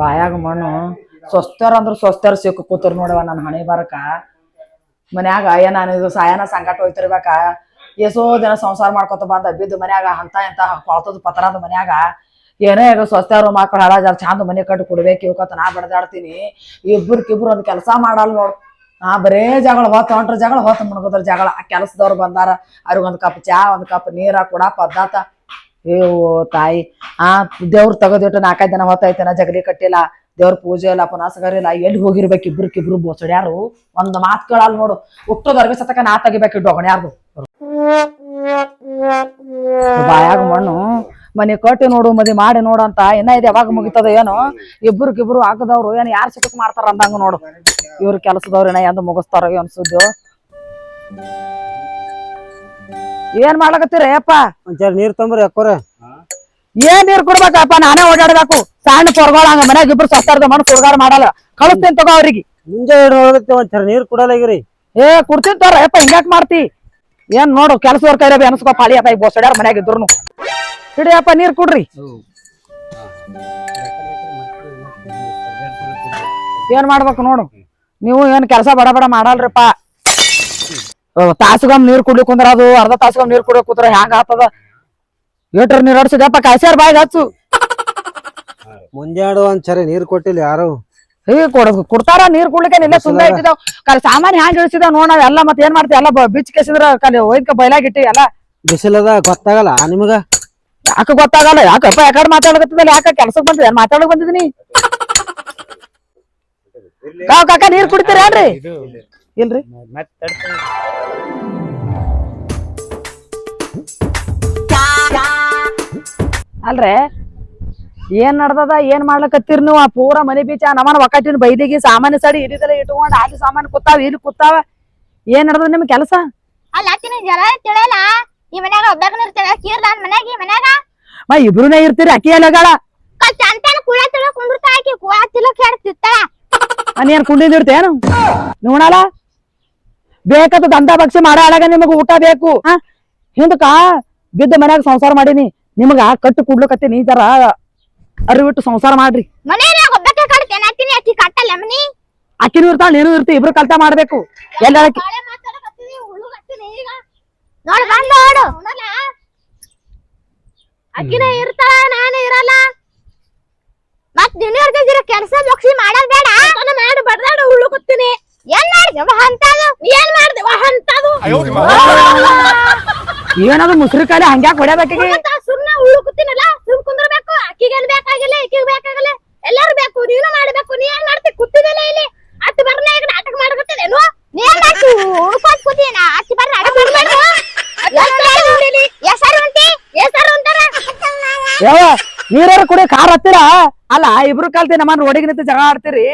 ಬಾಯಾಗ ಮಣ್ಣು ಸ್ವಸ್ಥರ ಅಂದ್ರ ಸ್ವಸ್ಥರ ಸಿಕ್ಕ ಕೂತರ್ ನೋಡವ ನನ್ನ ಹಣೆ ಬರಕ. ಮನ್ಯಾಗ ಏನ ಇದು ಸಾಯನ ಸಂಕಟ ಹೋಯ್ತಿರ್ಬೇಕ. ಎಷ್ಟೋ ದಿನ ಸಂಸಾರ ಮಾಡ್ಕೊತ ಬಂದ, ಬಿದ್ದು ಮನ್ಯಾಗ ಅಂತ ಕೊಳತದ ಕೊಳ್ತದ ಪತ್ರದ ಮನ್ಯಾಗ. ಏನೇ ಈಗ ಸ್ವಸ್ಥರು ಮಕ್ಕಳು ಹಾಳ ಚಂದ ಮನೆ ಕಟ್ಟಿ ಕೊಡ್ಬೇಕು ಇವಕತ್ತ ನಾ ಬಡದಾಡ್ತೀನಿ. ಇಬ್ಬರಿಗಿಬ್ರು ಒಂದ್ ಕೆಲಸ ಮಾಡಲ್ಲ ನೋಡು. ನಾ ಬರೇ ಜಗಳ ಹೊತ್ತು ಹೊಂಟ್ರ ಜಗಳ ಹೊತ್ತು ಮುಣಗೋದ್ರ ಜಗಳ. ಆ ಕೆಲಸದವ್ರು ಬಂದಾರ ಅವ್ರಿಗೆ ಒಂದ್ ಕಪ್ ಚಾ ಒಂದ್ ಕಪ್ ನೀರ ಕೊಡ ಪದ್ದಾತ ಅಯ್ಯೋ ತಾಯಿ ಆ ದೇವ್ರ ತೆಗೆದಿಟ್ಟು ನಾಲ್ಕೈದು ದಿನ ಹೊತ್ತೈತೆನ ಜಗಲಿ ಕಟ್ಟಿಲ್ಲ ದೇವ್ರ ಪೂಜೆ ಇಲ್ಲ ಪುನಾಸಗರ ಇಲ್ಲ ಎಲ್ಲಿ ಹೋಗಿರ್ಬೇಕು ಇಬ್ರಿಕಿಬ್ರು ಬೋಸಡ್ಯಾರು? ಒಂದ್ ಮಾತ್ ಕೇಳಲ್ಲ ನೋಡು ಹುಟ್ಟೋದರ್ಗ ಸತಕ ನಾ ತೆಗಿಬೇಕು ಡೊಗಣ್ಯಾರ್ದು ಬಾಯಾಗ ಮಣ್ಣು ಮನೆ ಕಟ್ಟಿ ನೋಡು ಮದಿ ಮಾಡಿ ನೋಡು ಅಂತ ಇನ್ನ ಇದು ಯಾವಾಗ ಮುಗಿತದ ಏನು. ಇಬ್ರಿಗಿಬ್ರು ಹಾಕದವ್ರು ಏನ್ ಯಾರು ಸಿಕ್ಕ ಮಾಡ್ತಾರ ಅಂದಂಗ ನೋಡು. ಇವ್ರ ಕೆಲಸದವ್ರು ಏನ ಎಂದು ಮುಗಿಸ್ತಾರ ಅನ್ಸುದ್ದು ಏನ್ ಮಾಡ್ಲಕತ್ತೀರಿ ಅಪ್ಪ ಒಂಚೂರು ನೀರ್ ತಂಬ್ರಿ ಅಕ್ಕೋರ. ಏನ್ ನೀರ್ ಕೊಡ್ಬೇಕಪ್ಪ ನಾನೇ ಓಡಾಡ್ಬೇಕು. ಸಣ್ಣ ಪೊರ್ಗೊಳಂಗ ಮನ್ಯಾಗ ಇಬ್ರು ಸತ್ತಾರ್ದ ಮಣ್ಣು ಸುಡ್ಗಾಡ ಮಾಡಲ್ಲ. ಕಳಿಸ್ತೀನಿ ತಗೋ ಅವ್ರಿಗೆ. ಮುಂಜಾನೆ ಒಂಚೂರು ನೀರ್ ಕುಡಲಾಗಿರಿ ಏ ಕುಡ್ತೀನಿ ತೋರ ಯಪ್ಪ ಹಿಂಗ್ಯಾಕ್ ಮಾಡ್ತಿ? ಏನ್ ನೋಡು, ಕೆಲಸದವ್ರ ಕೈಲೇ ಅನ್ಸ್ಕೋ, ಪಾಳಿ ಅಪ್ಪ ಬೋಸಡ್ಯಾರ ಮನ್ಯಾಗ ಇದ್ರು ಹಿಡಿಯಪ್ಪ, ನೀರ್ ಕುಡ್ರಿ. ಏನ್ ಮಾಡ್ಬೇಕು ನೋಡು? ನೀವು ಏನ್ ಕೆಲಸ ಬಡ ಬಡ ಮಾಡಲ್ರಿಪ್ಪ. ತಾಸುಗಮ್ ನೀರ್ ಕುಡ್ಲಿ ಕುಂದ್ರ ಅದು, ಅರ್ಧ ತಾಸುಗಮ್ ನೀರ್ ಕುಡಿಯೋ ಕುಂದ್ರ ಹ್ಯಾಂಗ ಆತದ ಏಟ್ರ ನೀರ್ ಅಡ್ಸಿದಪ್ಪ ಕಾಸ್ಯಾರ ಬಾಯಿಗೆ ಹಚ್ಚು. ಮುಂಜಾಡು ಒಂದ್ಸರಿ ನೀರ್ ಕೊಟ್ಟಿಲ್ಲ ಯಾರು? ಹೇ ಕೊಡ ಕೊಡ್ತಾರ ನೀರ್ ಕುಡ್ಲಿಕ್ಕೆ ನಿನ್ನೆ ಸುಂದರ ಇಟ್ಟಿದಾವ್ ಕಾಲ ಸಾಮಾನ್ಯ ಹ್ಯಾಂಗ್ ಇಳಿಸಿದ ನೋಡ ಎಲ್ಲ ಮತ್ತೆ ಏನ್ ಮಾಡ್ತೀವಿ? ಎಲ್ಲ ಬಿಚ್ ಕೆಸಿದ್ರ ಕಾಲ ಒಯ್ಕ ಬಯಲಾಗಿಟ್ಟಿ ಎಲ್ಲ. ಬಿಸಿಲದ ಗೊತ್ತಾಗಲ್ಲ ನಿಮಗ? ಯಾಕ ಗೊತ್ತಾಗಲ್ಲ? ಯಾಕಪ್ಪ ಯಾಕಡೆ ಮಾತಾಡಕತ್ತಿದ್ದಲ್ಲ ಯಾಕ ಕೆಲ್ಸಕ್ ಬಂದಿದೆ ಏನ್ ಮಾತಾಡಕ್ ಬಂದಿದ್ದೀನಿ? ಕಾವ್ ಕಾಕ ನೀರ್ ಕುಡಿತೀರಿ ಏನ್ರಿ? ಇಲ್ರಿ. ಅಲ್ರೇ ಏನ್ ನಡ್ದದ ಏನ್ ಮಾಡ್ಲಕತ್ತೀರಿ ನೀವು? ಪೂರ ಮನೆ ಬೀಚ ನಮ್ಮನ ಒಕ್ಕಟ್ಟಿನ ಬೈದಿಗೆ ಸಾಮಾನ್ಯ ಸಡಿ ಇದಿದೆಲ್ಲ ಇಟ್ಕೊಂಡ್ ಅಲ್ಲಿ ಸಾಮಾನ್ ಕೂತಾವ ಇಲ್ಲಿ ಕೂತಾವ. ಏನ್ ನಡ್ದದ ನಿಮ್ ಕೆಲಸ? ಅಲ್ಲ ತಿನ್ನ ಜರ ತಿಳಿಯಲ್ಲ? ಈ ಮನ್ಯಾಗ ಒಬ್ಬಾಗ ಇರ್ತಾಳ ಕೀರ್ ನಾನ್ ಮನ್ಯಾಗ ಈ ಮನ್ಯಾಗ? ಮಾ ಇಬ್ರುನೇ ಇರ್ತೀರಿ ಅಕ್ಕಿ ಎಲ್ಲಗಳ ಕಲ್ ಚಂತನ ಕುಳ ತಿಳ ಕುಂದಿರ್ತಾ ಆಕಿ ಕುಳ ತಿಳ ಹೇಳ್ತಿರ್ತಾಳ ನೀನ್ ಕುಂಡಿದಿರ್ತೇನು ನೋಡಲ್ಲ ಬೇಕಂತ ದಂಧ ಭಕ್ಷೆ ಮಾಡೋ ಅಳಗ ನಿಮಗ ಊಟ ಬೇಕು. ಹಿಂದಕ್ಕ ಹಿಂದಕ ಬಿದ್ದ ಮನ್ಯಾಗ ಸಂಸಾರ ಮಾಡೀನಿ. ನಿಮಗ ಕಟ್ಟು ಕುಡ್ಲಕತ್ತೀನಿ ಜರ ಅರಿವಿಟ್ಟು ಸಂಸಾರ ಮಾಡ್ರಿ. ಮನ್ಯಾಗ ಒಬ್ಬಕ್ಕೆ ಅಕ್ಕಿನಿ ಅಕ್ಕಿ ಕಟ್ಟಲ್ಲ ಮನಿ. ಅಕ್ಕಿನೂ ಇರ್ತಾಳ ನೀನು ಇರ್ತಿ ಇಬ್ರು ಕಲ್ತ ಮಾಡ್ಬೇಕು. ಎಲ್ಲ ನೋಡ್ ಬಂದ್ ನೋಡು. ಅಕ್ಕಿನ ಇರ್ತಾಳ ನಾನೇ ಇರಲ್ಲ. ಮತ್ ದಿನ ಇರ್ತಿದ್ದೀರ ಕೆಲ್ಸ ಬೊಕ್ಸಿ ಮಾಡೋದ್ ಬೇಡ. ಮಾಡಿ ಬಡ್ದಾಡ ಹುಳು ಕೂತೀನಿ ಏನ್ ಅಂತದು ಏನದು ಮುಸ್ರಿ ಕಾಲಿ ಹಂಗ್ಯಾಕ್ ಹೊಡ್ಯಾಬೇಕಿಗೆ ಸುಮ್ನೆ ಉಳ್ಳು ಕೂತಿನಲ್ಲ ಅಕ್ಕಿಗೇನ್ ಬೇಕಾಗಿಲ್ಲ ಈಕಿಗ್ ಬೇಕಾಗಲ್ಲ. ಎಲ್ಲಾರು ಬೇಕು ನೀನು ಮಾಡಬೇಕು ನೀ ಏನ್ ಮಾಡ್ತಿ? ಕೂತಿದಲ್ಲ ಇಲ್ಲಿ. ಅಟ್ಟು ಬರ್ನ ಈಗ ನಾಟಕ ಮಾಡಕತ್ತಿದೇನು ನೀ ಏನ್ ಮಾಡ್ತಿ? ಉಳ್ಕೊಂಡ್ ಕೂತೀನ ಅಟ್ಟು ಬರ್ನ ನಾಟಕ ಮಾಡ್ಬೇಕು ಎಸಾರು ಅಂತಿ ಎಸಾರು ಅಂತಾರ ಯಾವ ನೀರಾರ ಕುಡಿ ಕಾರ್ ಹತ್ತಿರ? ಅಲ್ಲ ಇಬ್ರು ಕಲ್ತಿ ನಮ್ಮ ರೋಡಿಗೆ ನಿಂತು ಜಗಳ ಆಡ್ತೀರಿ.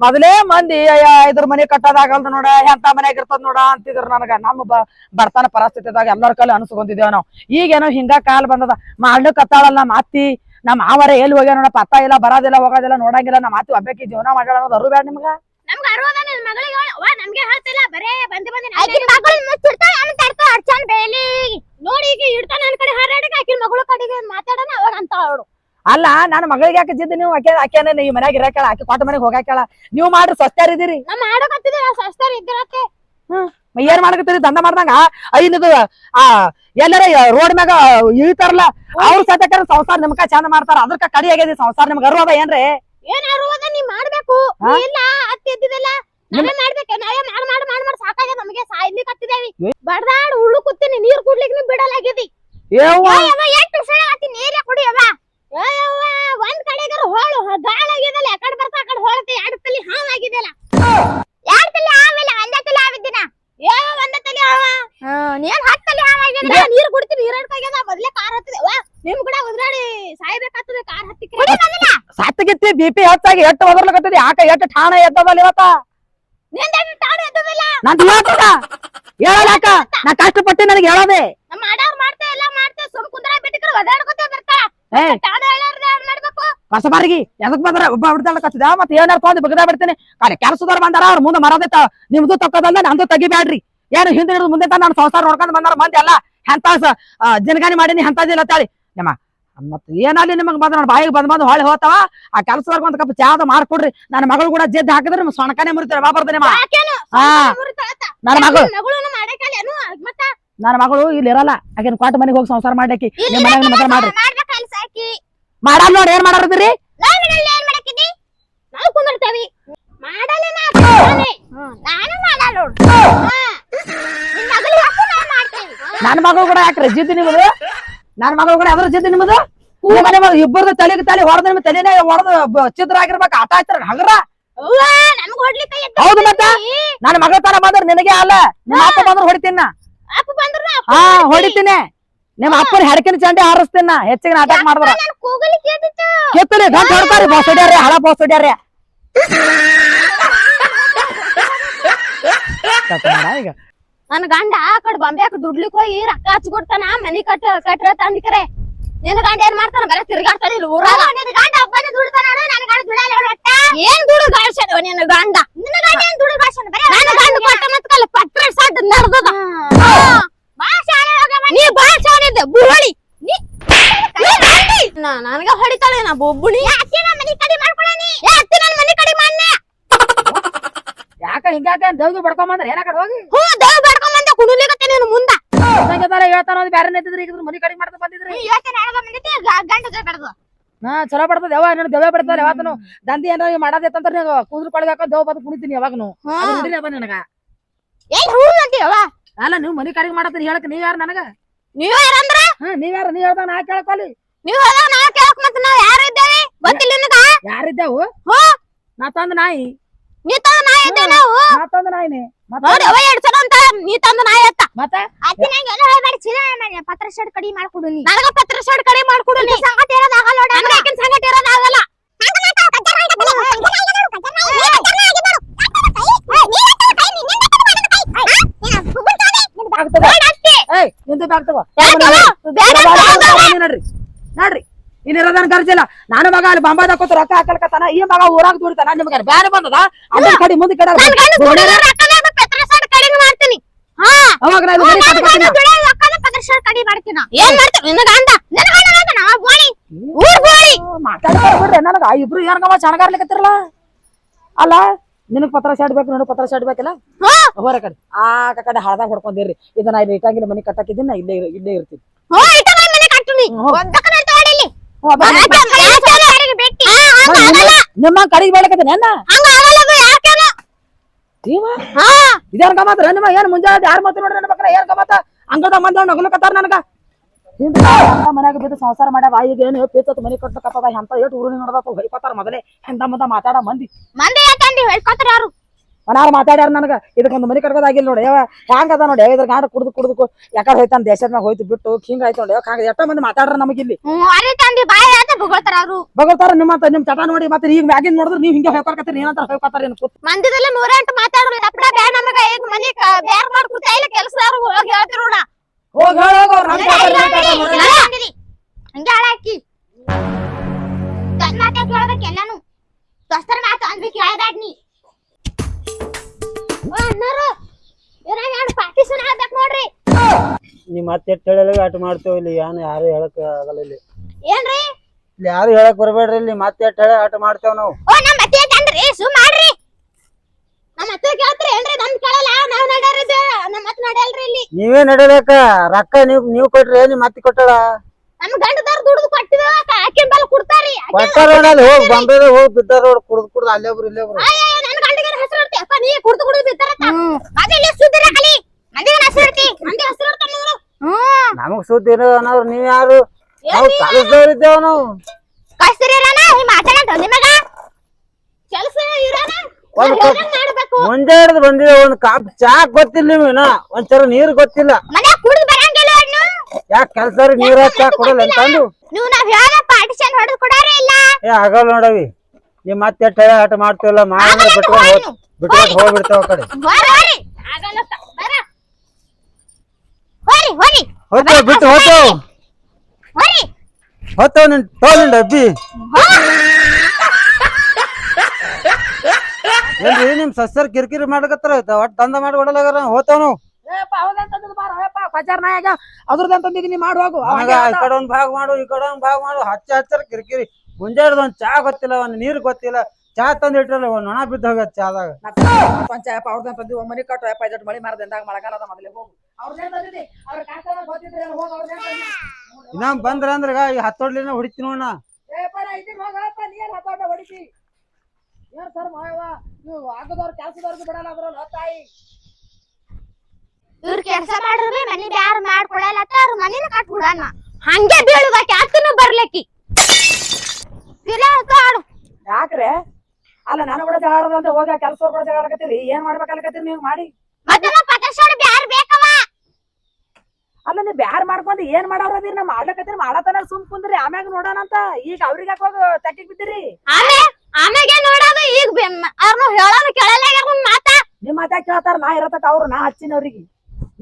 ಮೊದಲೇ ಮಂದಿ ಅಯ್ಯ ಇದ್ರ ಮನೆ ಕಟ್ಟೋದಾಗಲ್ದ ನೋಡ ಎಂತ ಮನ್ಯಾಗ ಇರ್ತದ ನೋಡ ಅಂತಿದ್ರು ನನಗ. ನಮ್ಮ ಬ ಬಡತನ ಪರಿಸ್ಥಿತಿದಾಗ ಎಲ್ಲರ ಕಾಲ ಅನ್ಸ್ಕೊಂತಿದ್ದೇವ್ ನಾವು ಈಗೇನೋ ಹಿಂಗ ಕಾಲ್ ಬಂದದ. ಮಾಡ್ಲು ಕತ್ತಾಳಲ್ಲ ನಮ್ಮ ಅತ್ತಿ ನಮ್ಮ ಆವರ ಎಲ್ಲಿ ಹೋಗ್ಯಾರ ನೋಡ ಪತ್ತ ಇಲ್ಲ ಬರೋದಿಲ್ಲ ಹೋಗೋದಿಲ್ಲ ನೋಡಂಗಿಲ್ಲ ನಮ್ಮ ಮಾತು ಒಬ್ಬಾಕಿ ಜೀವನ ಮಾಡ್ಯಾಳ ಅನ್ನೋದು ಅರು ಬೇಡ ನಿಮ್ಗ? ನಮ್ಗ ಅರುವದ ನಿನ್ ಮಗಳಿಗೆ ಹೇಳು. ಅವ್ವ ನಮ್ಗೆ ಹೇಳ್ತಿಲ್ಲ ಬರೇ ಬಂದಿ ಬಂದಿ ಆಕಿನ ಮಗಳು ಮುಚ್ಚಿಡ್ತಾಳ ಅವನ್ ತಡ್ತಾಳ ಅರ್ಚನ್ ಬೇಲಿ. ನೋಡಿ ಈಗ ಇಡ್ತಾನ ನನ್ ಕಡೆ ಹಾರಾಡಕ ಆಕಿನ ಮಗಳ ಕಡೆಗೆ ಮಾತಾಡೋಣ ಅವಾಗ ಅಂತ ಅವಳು. ಅಲ್ಲ ನನ್ನ ಮಗಳಿಗೆ ಯಾಕೆ ಜಿದ್ದು ನೀವು? ಆಕೆ ಆಕೆನ ಈ ಮನ್ಯಾಗ ಇರಾಕಳ ಆಕೆ ಕೊಟ್ಟ ಮನೆಗೆ ಹೋಗಾಕಳ ನೀವು ಮಾಡ್ರಿ ಸ್ವಸ್ಥರಿದ್ದೀರಿ ನಮ್ಮ ಮಾಡಕತ್ತಿದ್ರೆ ಸಸ್ತಾರ ಇದ್ದಿರತ್ತೆ ಏನ್ ಮಾಡಕತ್ತೀರಿ? ದಂಧ ಮಾಡ್ದಂಗ? ಐನದು ಆ ಎಲ್ಲರ ರೋಡ್ ಮ್ಯಾಗ ಇಳಿತಾರಲ್ಲ ಅವ್ರ ಸತ್ಯಕರ ಸಂಸಾರ ನಿಮ್ಕ ಚಂದ ಮಾಡ್ತಾರ. ಅದಕ್ಕ ಕಡಿ ಆಗ್ಯದ ಸಂಸಾರ ನಿಮ್ಗ ಅರ್ವ ಏನ್ರಿ? ಏನ್ ಅರುವದ ನೀ ಮಾಡ್ಬೇಕು. ಇಲ್ಲ ಅತ್ತಿ ಎದ್ದಿದ್ದಲ್ಲ ನಾವೇ ಮಾಡ್ಬೇಕು. ನಾವೇ ಮಾಡ್ ಮಾಡ್ ಮಾಡ್ ಮಾಡ್ ಸಾಕಾಗ್ಯದ ನಮಗೆ? ಸಾಯ್ಲಿಕ್ ಹತ್ತಿದೇವಿ. ಬಡ್ದಾಡ್ ಉಳ್ಳು ಕೂತೀನಿ. ನೀರ್ ಕುಡ್ಲಿಕ್ ಬಿಡಲ್ಲ ಬಿಡಲಾಗಿದಿ ಯವ್ವ ಎಷ್ಟು ಸಲ ಆತಿ ನೀರೇ ಕುಡಿಯವ್ವ ಯವ್ವ ಒಂದ್ ಕಡೆಗಾರ ಹೋಳು ಗಾಳ ಆಗಿದಲ್ಲ ಯಾಕಡೆ ಬರ್ತಾ ಆ ಕಡೆ ಹೋಳತಿ ಎರಡು ತಲಿ ಹಾವ್ ಆಗಿದಲ್ಲ ಎರಡ್ ತಲಿ ಆಮೇಲೆ ಒಂದ ತಲಿ ಆವಿದ್ದಿನ ಯಾವ ಒಂದ ತಲಿ ಹಾವ ನೀನ್ ಹತ್ತು ತಲಿ ಹಾವ್ ಆಗಿದ ನೀರ್ ಕುಡ್ತೀನಿ ನೀರ್ ಹಿಡ್ಕಾಗ್ಯದ ಮೊದ್ಲೇ ಕಾರ್ ಹತ್ತಿದೆ ವಾ ನಿಮ್ ಕೂಡ ಉದ್ರಾಡಿ ಸಾಯ್ಬೇಕಾಗ್ತದೆ ಕಾರ್ ಹತ್ತಿ ಕುಡಿ ಬಂದಿಲ್ಲ ಸತ್ತಗಿತ್ತಿ ಬಿ ಪಿ ಹೆಚ್ಚಾಗಿ ಎಟ್ಟು ಒದರ್ಲಕತ್ತದ? ಯಾಕ ಎಟ್ಟು ಠಾಣ ಎದ್ದದಲ್ಲ ಇವತ್ತ? ನಿಂದ ಹೇಳ್ತದ ಹೇಳಲಾಕ ನಾ ಕಷ್ಟಪಟ್ಟೆ ನನಗೆ ಹೇಳೋದೆ. ನಮ್ಮ ಮಾಡವ್ರ ಮಾಡ್ತಾ ಎಲ್ಲ ಮಾಡ್ತಾ ಸುಮ್ ಕುಂದ್ರ ಬಿಟ್ಟಿಕ್ರ ಒದಾಡ್ಕೊತ ಬರ್ತಾಳ ಏ. ತಾಡು ಹೇಳಾರ್ದ ಏನ್ ಮಾಡ್ಬೇಕು? ಹೊಸ ಬಾರಿಗೆ ಎದಕ್ ಬಂದ್ರ ಒಬ್ಬ ಬಿಡ್ತಾಳಕತ್ತಿದ ಮತ್ತೆ ಏನಾರ ತೊಂದು ಬಗದ ಬಿಡ್ತೇನೆ. ಕಾಲೆ ಕೆಲಸದವ್ರು ಬಂದಾರ ಅವ್ರ ಮುಂದೆ ಮರದೇ ನಿಮ್ದು ತಕ್ಕದಲ್ಲ ನಂದು ತೆಗಿಬ್ಯಾಡ್ರಿ. ಏನು ಹಿಂದೆ ಮುಂದೆ ನಾನು ಸಂಸಾರ ನೋಡ್ಕೊಂಡ್ ಬಂದಾರ ಮಂದಿ ಅಲ್ಲ ಎಂತ ಜನಗಾನಿ ಮಾಡೀನಿ ಎಂತದಿಲ್ಲ ತಾಳಿ ನಿಮ್ಮ ಮತ್ ಏನಲ್ಲಿ ನಿಮಗೆ ಬಂದ್ ನೋಡ್ ಬಾಯಿಗೆ ಬಂದ್ ಬಂದು ಹೊಳೆ ಹೋತಾವ ಆ ಕೆಲ್ಸದವ್ರಿಗೆ ಒಂದ್ ಕಪ್ ಚಾದ ಮಾಡ್ಕೊಡ್ರಿ. ನನ್ನ ಮಗಳು ಕೂಡ ಜೆದ್ ಹಾಕಿದ್ರೆ ನಿಮ್ ಸೊಣಕಾನೆ ಮುರಿತಾರೆ ಬಾ ಬರ್ತೀನಿ ಹಾ? ನನ್ನ ಮಗಳು ಮತ್ತ? ನನ್ನ ಮಗಳು ಇಲ್ಲಿ ಇರಲ್ಲ ಆಕಿನ ಕೋಟ ಮನೆಗೆ ಹೋಗಿ ಸಂಸಾರ ಮಾಡ್ಯಾಕಿ ನಿಮ್ಮ ಮನೆಗೆ ಹತ್ರ ಮಾಡ್ರಿ. ಮಾಡಲ್ಲ ನೋಡಿ. ಏನ್ ಮಾಡಾರದ್ರಿ ನನ್ನ ಮಗಳು ಕೂಡ ಯಾಕ್ರಿ ಜಿದ್ದು ನಿಮ್ಮದು ನನ್ನ ಮಗಳು ಕೂಡ ಅದ್ರ ಜೊತೆ ನಿಮ್ಮದು? ಇಬ್ಬರದ ತಲೆಗೆ ತಲೆ ಹೊಡೆದ ನಿಮ್ಮ ತಲೆನೇ ಹೊಡೆದು ಚಿತ್ರ ಆಗಿರ್ಬೇಕು ಆಟ ಆಯ್ತಾರ ಹಂಗ್ರ? ಹೌದು ಮತ್ತ? ನನ್ನ ಮಗಳ ತರ ಬಂದ್ರ ನಿನಗೆ ಅಲ್ಲ ನಿಮ್ಮ ಅಪ್ಪ ಬಂದ್ರ ಹೊಡಿತೀನಿ ಹಾ ಹೊಡಿತೀನಿ. ನಿಮ್ಮ ಅಪ್ಪನ ಹೆಡಕಿನ ಚಂಡಿ ಆರಿಸ್ತೀನ ಹೆಚ್ಚಿಗೆ ನಾಟಕ ಕೂಗಲಿ ಕೇಳ್ತಿತ್ತು? ಕೆತ್ತಲಿ ಗಂಟು ಹೊಡ್ತಾರಿ ಬಾಸ್ ಹಳ ಬಾಸ್ ಹೊಡ್ಯಾರ ಈಗ. ನನ್ ಗಂಡ ಆ ಕಡೆ ಬಾಂಬೆಕ್ ದುಡ್ಲಿಕ್ ಹೋಗಿ ರೊಕ್ಕ ಹಚ್ಕೊಡ್ತಾನ ಮನಿ ಕಟ್ಟ ಕಟ್ರ ತಂದಿಕರೆ. ನಿನ್ ಗಂಡ ಏನ್ ಮಾಡ್ತಾನ? ಬರ ತಿರ್ಗಾಡ್ತಾನ ಇಲ್ಲಿ ಊರಾಗ. ನಿನ್ ಗಂಡ ಒಬ್ಬನೇ ದುಡ್ತಾನ ನನ್ ಗಂಡ ದುಡಲ್ಲ ಒಟ್ಟ ಏನ್ ದುಡು ಗಾಳ್ಸದ ನಿನ್ ಗಂಡ? ನಿನ್ ಗಂಡ ಏನ್ ದುಡು ಗಾಳ್ಸದ ಬರೇ ನನ್ ಗಂಡ ಕೊಟ್ಟ ಮತ್ ಕಲ್ಲ ಪತ್ರ ಸಡ್ ನಡ್ದದ. ಬಾ ಶಾಲೆ ಹೋಗವ ನೀ ಬಾ ಶಾಲೆ ಇದ್ದ ಬುರುಳಿ. ನೀ ನನಗ ಹೊಡಿತಾಳೆ ನಾ ಬೊಬ್ಬುಣಿ. ಯಾಕೆ ನಾ ಮನಿ ಕಡಿ ಮಾಡ್ಕೊಳನಿ ಯಾಕೆ ನನ್ ಮನಿ ಕಡಿ ಮಾಡ್ನೆ. ಯಾಕ ಹಿಂಗಾಕ ದೌದು ಬಡ್ಕೊಂಬಂದ್ರೆ ಏನ ಕಡೆ ಹೋಗಿ? ಹ್ಞೂ ದೇವ್ ನಾನು ಮುಂದ? ಸಂಗೀತಾರ ಹೇಳ್ತಾನ ಅದು ಬ್ಯಾರೆ ನಿಂತಿದ್ರಿ ಈಗ ಮನಿ ಕಡಿಮೆ ಮಾಡ್ತಾ ಬಂದಿದ್ರಿ. ಯೋಚನೆ ಆಡದ ಗಂಡ ಚಲೋ ಪಡ್ತದ ಯಾವ ನಿನ್ ದೆವ್ವ ಬಿಡ್ತಾರ ಯಾವತ್ತನು ದಂದಿ ಏನಾರ ಮಾಡದೈತಂದ್ರ ನೀವು ಕೂದ್ರ ಕೊಳಗ ಹಾಕೋ ದೇವ್ ಬಂದು ಕುಣಿತೀನಿ ಯಾವಾಗನು. ಅದು ಅದ ನನಗ? ಏನ್ ಹೂ ಅಲ್ಲ ನೀವು ಮನಿ ಕಡಿಮೆ ಮಾಡತ್ತೀರಿ ಹೇಳಕ್ ನೀವ್ ಯಾರು ನನಗ? ನೀವ್ ಯಾರಂದ್ರ ಹಾ ನೀವ್ ಯಾರು ನೀವ್ ಹೇಳ್ದಾಗ ನಾ ಕೇಳಕೋಲಿ ನೀವ್ ಹೋದಾಗ ನಾ ಕೇಳಕ್ ಮತ್ತ ನಾವ್ ಯಾರು ಇದ್ದೇವೆ? ಗೊತ್ತಿಲ್ಲ ನಿನಗ? ಯಾರಿದ್ದೆವು? ನಾ ತಂದ ನಾಯಿ. ನೀ ತಂದ ನಾಯಿ ನಾವು? ನಾಯಿನಿ. ಮತ್ತ? ನೋಡಿ ಅವ ಎರಡ್ ಸಲ ಅಂತ ನೀ ತಂದ ನಾಯಿ ಅತ್ತ ಮತ್ತ? ಅತ್ತಿ ನಂಗೆ ಎಲ್ಲ ಹೇಳ್ಬೇಡಿ ಚಿನ್ನ ಮಾಡಿ ಪತ್ರ ಶರ್ಟ್ ಕಡಿ ಮಾಡ್ಕೊಡು ನೀ. ನನಗ ಪತ್ರ ಶರ್ಟ್ ಕಡಿ ಮಾಡ್ಕೊಡು ನೀ. ಸಂಗತಿ ಇರೋದ್ ಆಗಲ್ಲ ನೋಡಿ ನನಗೆ ಯಾಕಿನ್ ಸಂಗತಿ ಇರೋದ್ ಆಗಲ್ಲ ಆಗ್ತದ ಏಯ್ ನಿಂದು ನೋಡ್ರಿ. ನೋಡ್ರಿ. ಇನ್ನಿರೋದನ್ ಗರ್ಜಿಲ್ಲ ನಾನು ಮಗ ಅಲ್ಲಿ ಬಂಬಾದ ಕೂತು ರೊಕ್ಕ ಹಾಕಲ್ಕತ್ತಾನ ಈ ಮಗ ಊರಾಗ ದುಡಿತಾನ ನಿಮ್ಗೆ ಬ್ಯಾರೆ ಬಂದದ? ಅದ್ರ ಕಡೆ ಮುಂದೆ ಕಡೆ ಮಾಡ್ತೀನಿ. ಹಾ. ಅವಾಗ ನಾ ಇದು ಮನೆ ಕಟ್ಕೊತೀನಿ. ಕಡಿ ಮಾಡ್ತೀನ ಏನ್ ಮಾಡ್ತೀನಿ ನಿನ್ನ ಗಂಡ. ನಿನ್ನ ಗಂಡ ಹೇಳ್ತಾನ ಆ ಗೋಳಿ ಊರ್ ಗೋಳಿ ಮಾತಾಡ್ತಾರ ಬಿಡ್ರಿ ನನಗ. ಇಬ್ರು ಏನಗವ ಚಣಗಾರ್ಲಿಕತ್ತಿರಲ್ಲ ಅಲ್ಲ ನಿನಗ್ ಪತ್ರ ಶಾಡ್ ಬೇಕು ನನಗ್ ಪತ್ರ ಶಾಡ್ ಬೇಕಿಲ್ಲ ಹಾ ಹೊರ ಕಡೆ. ಆ ಕಡೆ ಹಳದಾಗ ಹೊಡ್ಕೊಂಡಿರ್ರಿ ಇದನ್ನ ಇಲ್ಲಿ ಇಟ್ಟಾಗಿಲ್ಲ ಮನೆ ಕಟ್ಟಾಕಿದ್ದೀನಿ ಇಲ್ಲೇ ಇಲ್ಲೇ ಇರ್ತೀನಿ. ನಿಮ್ಮ ಕಡಿಗೆ ಜೀವ? ಹಾ. ಇದೇನ್ ಗಮತ್ರ ನಿಮ್ಮ ಏನ್ ಮುಂಜಾನೆ ಯಾರ ಮಾತು ನೋಡ್ರಿ ನನ್ನ ಏನ್ ಗಮತ ಅಂಗದ ಮಂದ ನಗಲಕತ್ತಾರ ನನಗ? ಮನ್ಯಾಗ ಬಿದ್ದು ಸಂಸಾರ ಮಾಡ್ಯಾವ ಈಗ ಏನು ಪೇತತ್ ಮನೆ ಕಟ್ಟಕತ್ತದ ಎಂತ ಏಟ್ ಊರಿನ ನೋಡದ ಹೊಯ್ಕೋತಾರ ಮೊದಲೇ. ಹೆಂದ ಮುಂದ ಮಾತಾಡ ಮಂದಿ. ಮಂದಿ ಯಾಕಂದಿ ಹೇಳ್ಕೊತಾರ ಯಾರು? ಮನಾರ ಮಾತಾಡ್ಯಾರ ನನಗೆ? ಇದಕ್ಕೊಂದು ಮನೆ ಕಟ್ಕೋದಾಗಿಲ್ಲ ನೋಡಿ. ಯಾವ ಹ್ಯಾಂಗ ಅದ ನೋಡಿ? ಇದ್ರ ಗಾಡ ಕುಡ್ದು ಕುಡ್ದು ಯಾಕಡೆ ಹೋಯ್ತಾನ? ದೇಶದ ಮ್ಯಾಗ ಹೋಯ್ತು ಬಿಟ್ಟು ಹಿಂಗ ಆಯ್ತು ನೋಡಿ. ಹಂಗ ಎಷ್ಟೋ ಮಂದಿ ಮಾತಾಡ್ರ ನಮಗಿಲ್ಲಿ ಇಲ್ಲಿ. ಬುಗೊಳ್ತಾರ ನಿಮ್ಮ ನಿಮ್ ಚಟ ನೋಡಿ ಮತ್ತೆ ಈಗ ಮ್ಯಾಗಿನ್ ನೋಡಿದ್ರೆ ನೀವು ಹಿಂಗೆ ಹೇಳ್ಕೊಳಕತ್ತೀರಿ ಏನಂತ ಹೇಳ್ಕೊತಾರ ಏನು ಮಂದಿದೆಲ್ಲ ನೂರೆಂಟು ಮಾತಾಡೋದು ತಪ್ಪಡ ಬ್ಯಾ ನಮಗ ಈಗ ಮನಿ ಬ್ಯಾರ್ ಮಾಡ್ಕೊಡ್ತಾ ಇಲ್ಲ ಕೆಲಸದವ್ರು. ಹೋಗಿ ಹೇಳ್ತಿರೋಣ ಹೋಗಿ ಹಾಳಾಕಿ ತನ್ನ ಎಲ್ಲಾನು. ದೋಸ್ತರ ಮಾತು ಅನ್ಬೇಕು ಹೇಳ್ದಾಡ್ ನೀ. ಅಣ್ಣಾರು ಎರಡು ನೋಡ್ರಿ. ನೀ ಮತ್ತೆ ಎಷ್ಟ್ ಹೇಳಿಲ್ಲ ಅಟ್ ಮಾಡ್ತೇವೆ ಇಲ್ಲಿ ಏನು ಯಾರು ಹೇಳಕ್ ಆಗಲ್ಲ ಇಲ್ಲಿ. ಏನ್ರಿ? ಇಲ್ಲಿ ಯಾರು ಹೇಳಕ್ ಬರಬೇಡ್ರಿ ಇಲ್ಲಿ ಮತ್ತೆ ಎಷ್ಟ್ ಹೇಳಿ ಅಟ್ ಮಾಡ್ತೇವ್ ನಾವು. ಓ ನಮ್ಮ ಅತ್ತೆ ತಂದ್ರಿ ಸು ಮಾಡ್ರಿ. ನಮ್ಮ ಅತ್ತೆ ಕೇಳ್ತ್ರಿ ಏನ್ರಿ ನಮ್ ಕೇಳಲ್ಲ ನಾವ್ ನಡ್ಯಾರಿದ್ದೆ ನಮ್ಮ ಅತ್ತೆ ನಡ್ಯಲ್ರಿ ಇಲ್ಲಿ. ನೀವೇ ನಡಿಬೇಕ ರೊಕ್ಕ ನೀವ್ ನೀವ್ ಕೊಟ್ರಿ ನಿಮ್ ಮತ್ತೆ ಕೊಟ್ಟಳ? ನಮ್ ಗಂಡದವ್ರು ದುಡ್ದು ಕೊಟ್ಟಿದ ಆಕಿನ ಬಲ್ ಕೊಡ್ತಾರಿ ಕೊಟ್ಟಾರ ಅಲ್ಲಿ ಹೋಗಿ ಬಂದ್ರೆ ಹೋಗಿ ಬಿದ್ದಾರ ಕುಡ್ದು ಕುಡ್ದು ಅಲ್ಲೇ ಒಬ್ರು ಇಲ್ಲೇ ಒಬ್ರು ನನ್ ಅಪ್ಪ ನೀ ಕುಡ್ದು ಕುಡ್ದು ಬಿದ್ದಾರತ್ತ ಅದಲ್ಲಿ ಸುದ್ದಿರ ಕಲಿ ಮಂದಿಗೆ ಹೆಸರು ಇಡ್ತಿ ಮಂದಿ ಹೆಸರು ಇಡ್ತಾನ ನಮಗೆ ನಮಗ್ ಸುದ್ದಿ ಇರೋ ಅನ್ನೋರು ನೀವ್ ಯಾರು? ನಾವು ಕಾಲೇಜ್ದವ್ರು ಇದ್ದೇವ ನಾವು. ಕಸ್ತೂರಿ ಇರೋಣ ಈ ಮಾತಾಡಂತ ನಿಮಗ ಕೆಲಸ ಇರೋಣ ಒಂದ್ ಕಪ್- ಮಾಡ್ಬೇಕು. ಮುಂಜಾನೆ ಹಿಡಿದು ಬಂದಿದೆ ಒಂದ್ ಕಪ್ ಚಾ ಗೊತ್ತಿಲ್ಲ ನೀವು ಇನ್ನ. ಒಂದ್ ಚರ ನೀರ್ ಗೊತ್ತಿಲ್ಲ. ಮನೆ ಕುಡ್ದು ಬರಂಗಿಲ್ಲ ಅಣ್ಣು ಯಾಕೆ ಕೆಲ್ಸ ನೀರ ಚಾ ಕೊಡಲ್ಲ ಅಂತಂದು ನೀವು ನಾವು ಹೇಳ ಪಾರ್ಟಿಷನ್ ಹೊಡೆದು ಕೊಡಾರೇ ಇಲ್ಲ. ಏ ಆಗಲ್ಲ ನೋಡವಿ. ನೀವ್ ಮತ್ತೆ ಎಷ್ಟ್ ಹೇಳಿ ಆಟ ಮಾಡ್ತೀವಲ್ಲ ಮಾಡಿ ಬಿಟ್ಕೊಂಡು ಹೋಗ್ಬಿಡ್ತಾವ ಬಿಟ್ಕೊಂಡು ಹೋಗ್ಬಿಡ್ತೇವ ಆ ಕಡೆ. ಹೋಗ್ತೇವ್ ಬಿಟ್ಟು ಹೋಗ್ತೇವ್. ಹೋಗ್ತೇವ್ ನಿನ್ ಟೋಲ್ ನಿನ್ ಅಜ್ಜಿ ಏನ್ರಿ ನಿಮ್ ಸಸ್ಯರ್ ಕಿರಿಕಿರಿ ಮಾಡ್ಕತ್ತಾರ ಒಟ್ ದಂಧ ಮಾಡಿ ಕೊಡಲಾಗಾರ ಹೋಗ್ತೇವ್ ನಾವು. ಏಪ್ಪ ಹೌದಂತಂದ್ರೆ ಬಾರ ಏಪ್ಪ ಪಚಾರ್ ನಾಯಾಗ. ಅದ್ರದ್ದು ತಂದಿದ್ದೀನಿ ಮಾಡುವಾಗ ಈ ಕಡೆ ಒಂದ್ ಭಾಗ ಮಾಡು ಈ ಕಡೆ ಒಂದ್ ಭಾಗ ಮಾಡು. ಹಚ್ಚ ಹಚ್ಚರ ಕಿರಿಕಿರಿ. ಮುಂಜಾನೆ ಒಂದ್ ಚಾ ಗೊತ್ತಿಲ್ಲ ಒಂದ್ ನೀರ್ ಗೊತ್ತಿಲ್ಲ. ಚಾ ತಂದ್ ಇಟ್ರಲ್ಲ ಒಂದ್ ನೊಣ ಬಿದ್ದ ಹೋಗ ಚಾದಾಗ ಪಂಚಾಯಪ ಅವ್ರದ್ದು ತಂದಿ ಮನಿ ಕಟ್ಟು ಪೈಜಟ್ ಮಳಿ ಮಾರದಿಂದಾಗ ಮಳೆಗಾಲದ ಮೊದಲೇ ಹೋಗು. ಇನ್ನ ಬಂದ್ರ ಅಂದ್ರ ಈ ಹತ್ತೊಡ್ಲಿನ ಹೊಡಿತೀನಿ ನೋಡ ಏನ್ ಸರ್ ಮಾಯವ ನೀವು ಆಗದವ್ರ ಕೆಲ್ಸದವ್ರಿಗೆ ಬಿಡಲ್ಲ ಅದ್ರಲ್ಲ ತಾಯಿ. ಇವ್ರ ಕೆಲಸ ಮಾಡ್ರಿ ಮನಿ ಬ್ಯಾರ ಮಾಡ್ಕೊಡಲ್ಲ ಅವ್ರ ಮನಿನ ಕಟ್ಬಿಡಣ. ಹಂಗೆ ಬೀಳುವ ಕ್ಯಾತನು ಬರ್ಲಿಕ್ಕಿ. ಯಾಕ್ರೆ? ಅಲ್ಲ ನಾನು ಕೂಡ ಜಗಳ ಅಂತ ಹೋಗಿ ಕೆಲಸ ಕೂಡ ಜಗಳ ಆಡಕತ್ತೀರಿ ಏನ್ ಮಾಡ್ಬೇಕಲ್ಲಕತ್ತೀರಿ ನೀವು ಮಾಡಿ. ಅಲ್ಲ ನೀವು ಬ್ಯಾರ್ ಮಾಡ್ಕೊಂಡು ಏನ್ ಮಾಡವ್ರದಿರಿ ನಾ ಮಾಡ್ಲಕತ್ತೀರಿ ಮಾಡತನ ಸುಮ್ ಕುಂದ್ರಿ ಆಮ್ಯಾಗ ನೋಡೋಣ ಅಂತ. ಈಗ ಅವ್ರಿಗೆ ಯಾಕೆ ಹೋಗಿ ತಟ್ಟಿಗೆ ಬಿದ್ದಿರಿ? ಆಮೇ ಆಮೇಗೆ ನೋಡೋದು ಈಗ ಅವ್ರನ್ನ ಹೇಳೋದು ಕೇಳಲ್ಲ ಮಾತ. ನಿಮ್ ಮಾತ್ಯಾಗ ಕೇಳ್ತಾರ? ನಾ ಇರತಕ್ಕ ಅವ್ರು ನಾ ಹಚ್ಚಿನವ್ರಿಗೆ.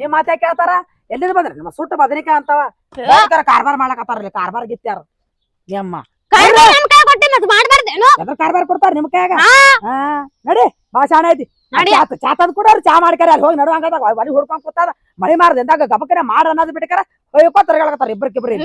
ನಿಮ್ ಮಾತಾ ಕೇಳ್ತಾರ? ಎಲ್ಲಿಂದ ಬಂದ್ರಿ? ನಿಮ್ಮ ಸುಟ್ಟ ಬದನಿಕ ಅಂತವ. ಕಾರ್ಬಾರ್ ಮಾಡಕತ್ತಾರ ಕಾರ್ಬಾರ್ ಗಿತ್ತಾರ ಯಮ್ಮ ಎದ್ರ ಕಾರ್ಬಾರ್ ಕೊಡ್ತಾರ ನಿಮ್ ಕೈಯಾಗ? ಹಾ. ನಡಿ ಬಾ ಶಾಣ ಐತಿ. ನಡಿ. ಚಾ ಚಾ ತಂದ್ ಕೊಡೋರು ಚಾ ಮಾಡ್ಕ್ಯಾರ ಅಲ್ಲಿ ಹೋಗಿ ನಡುವಂಗ ಒಲಿ ಹುಡ್ಕೊಂಡ್ ಕೂತಾದ ಮಳಿ ಮಾರದಿಂದಾಗ ಗಬಕರ ಮಾಡ ಅನ್ನೋದು ಬಿಟ್ಟಾರ ಹೋಯ್ಕೋ ತರಗಳಕತ್ತಾರ ಇಬ್ಬರಿಗಿಬ್ರಿ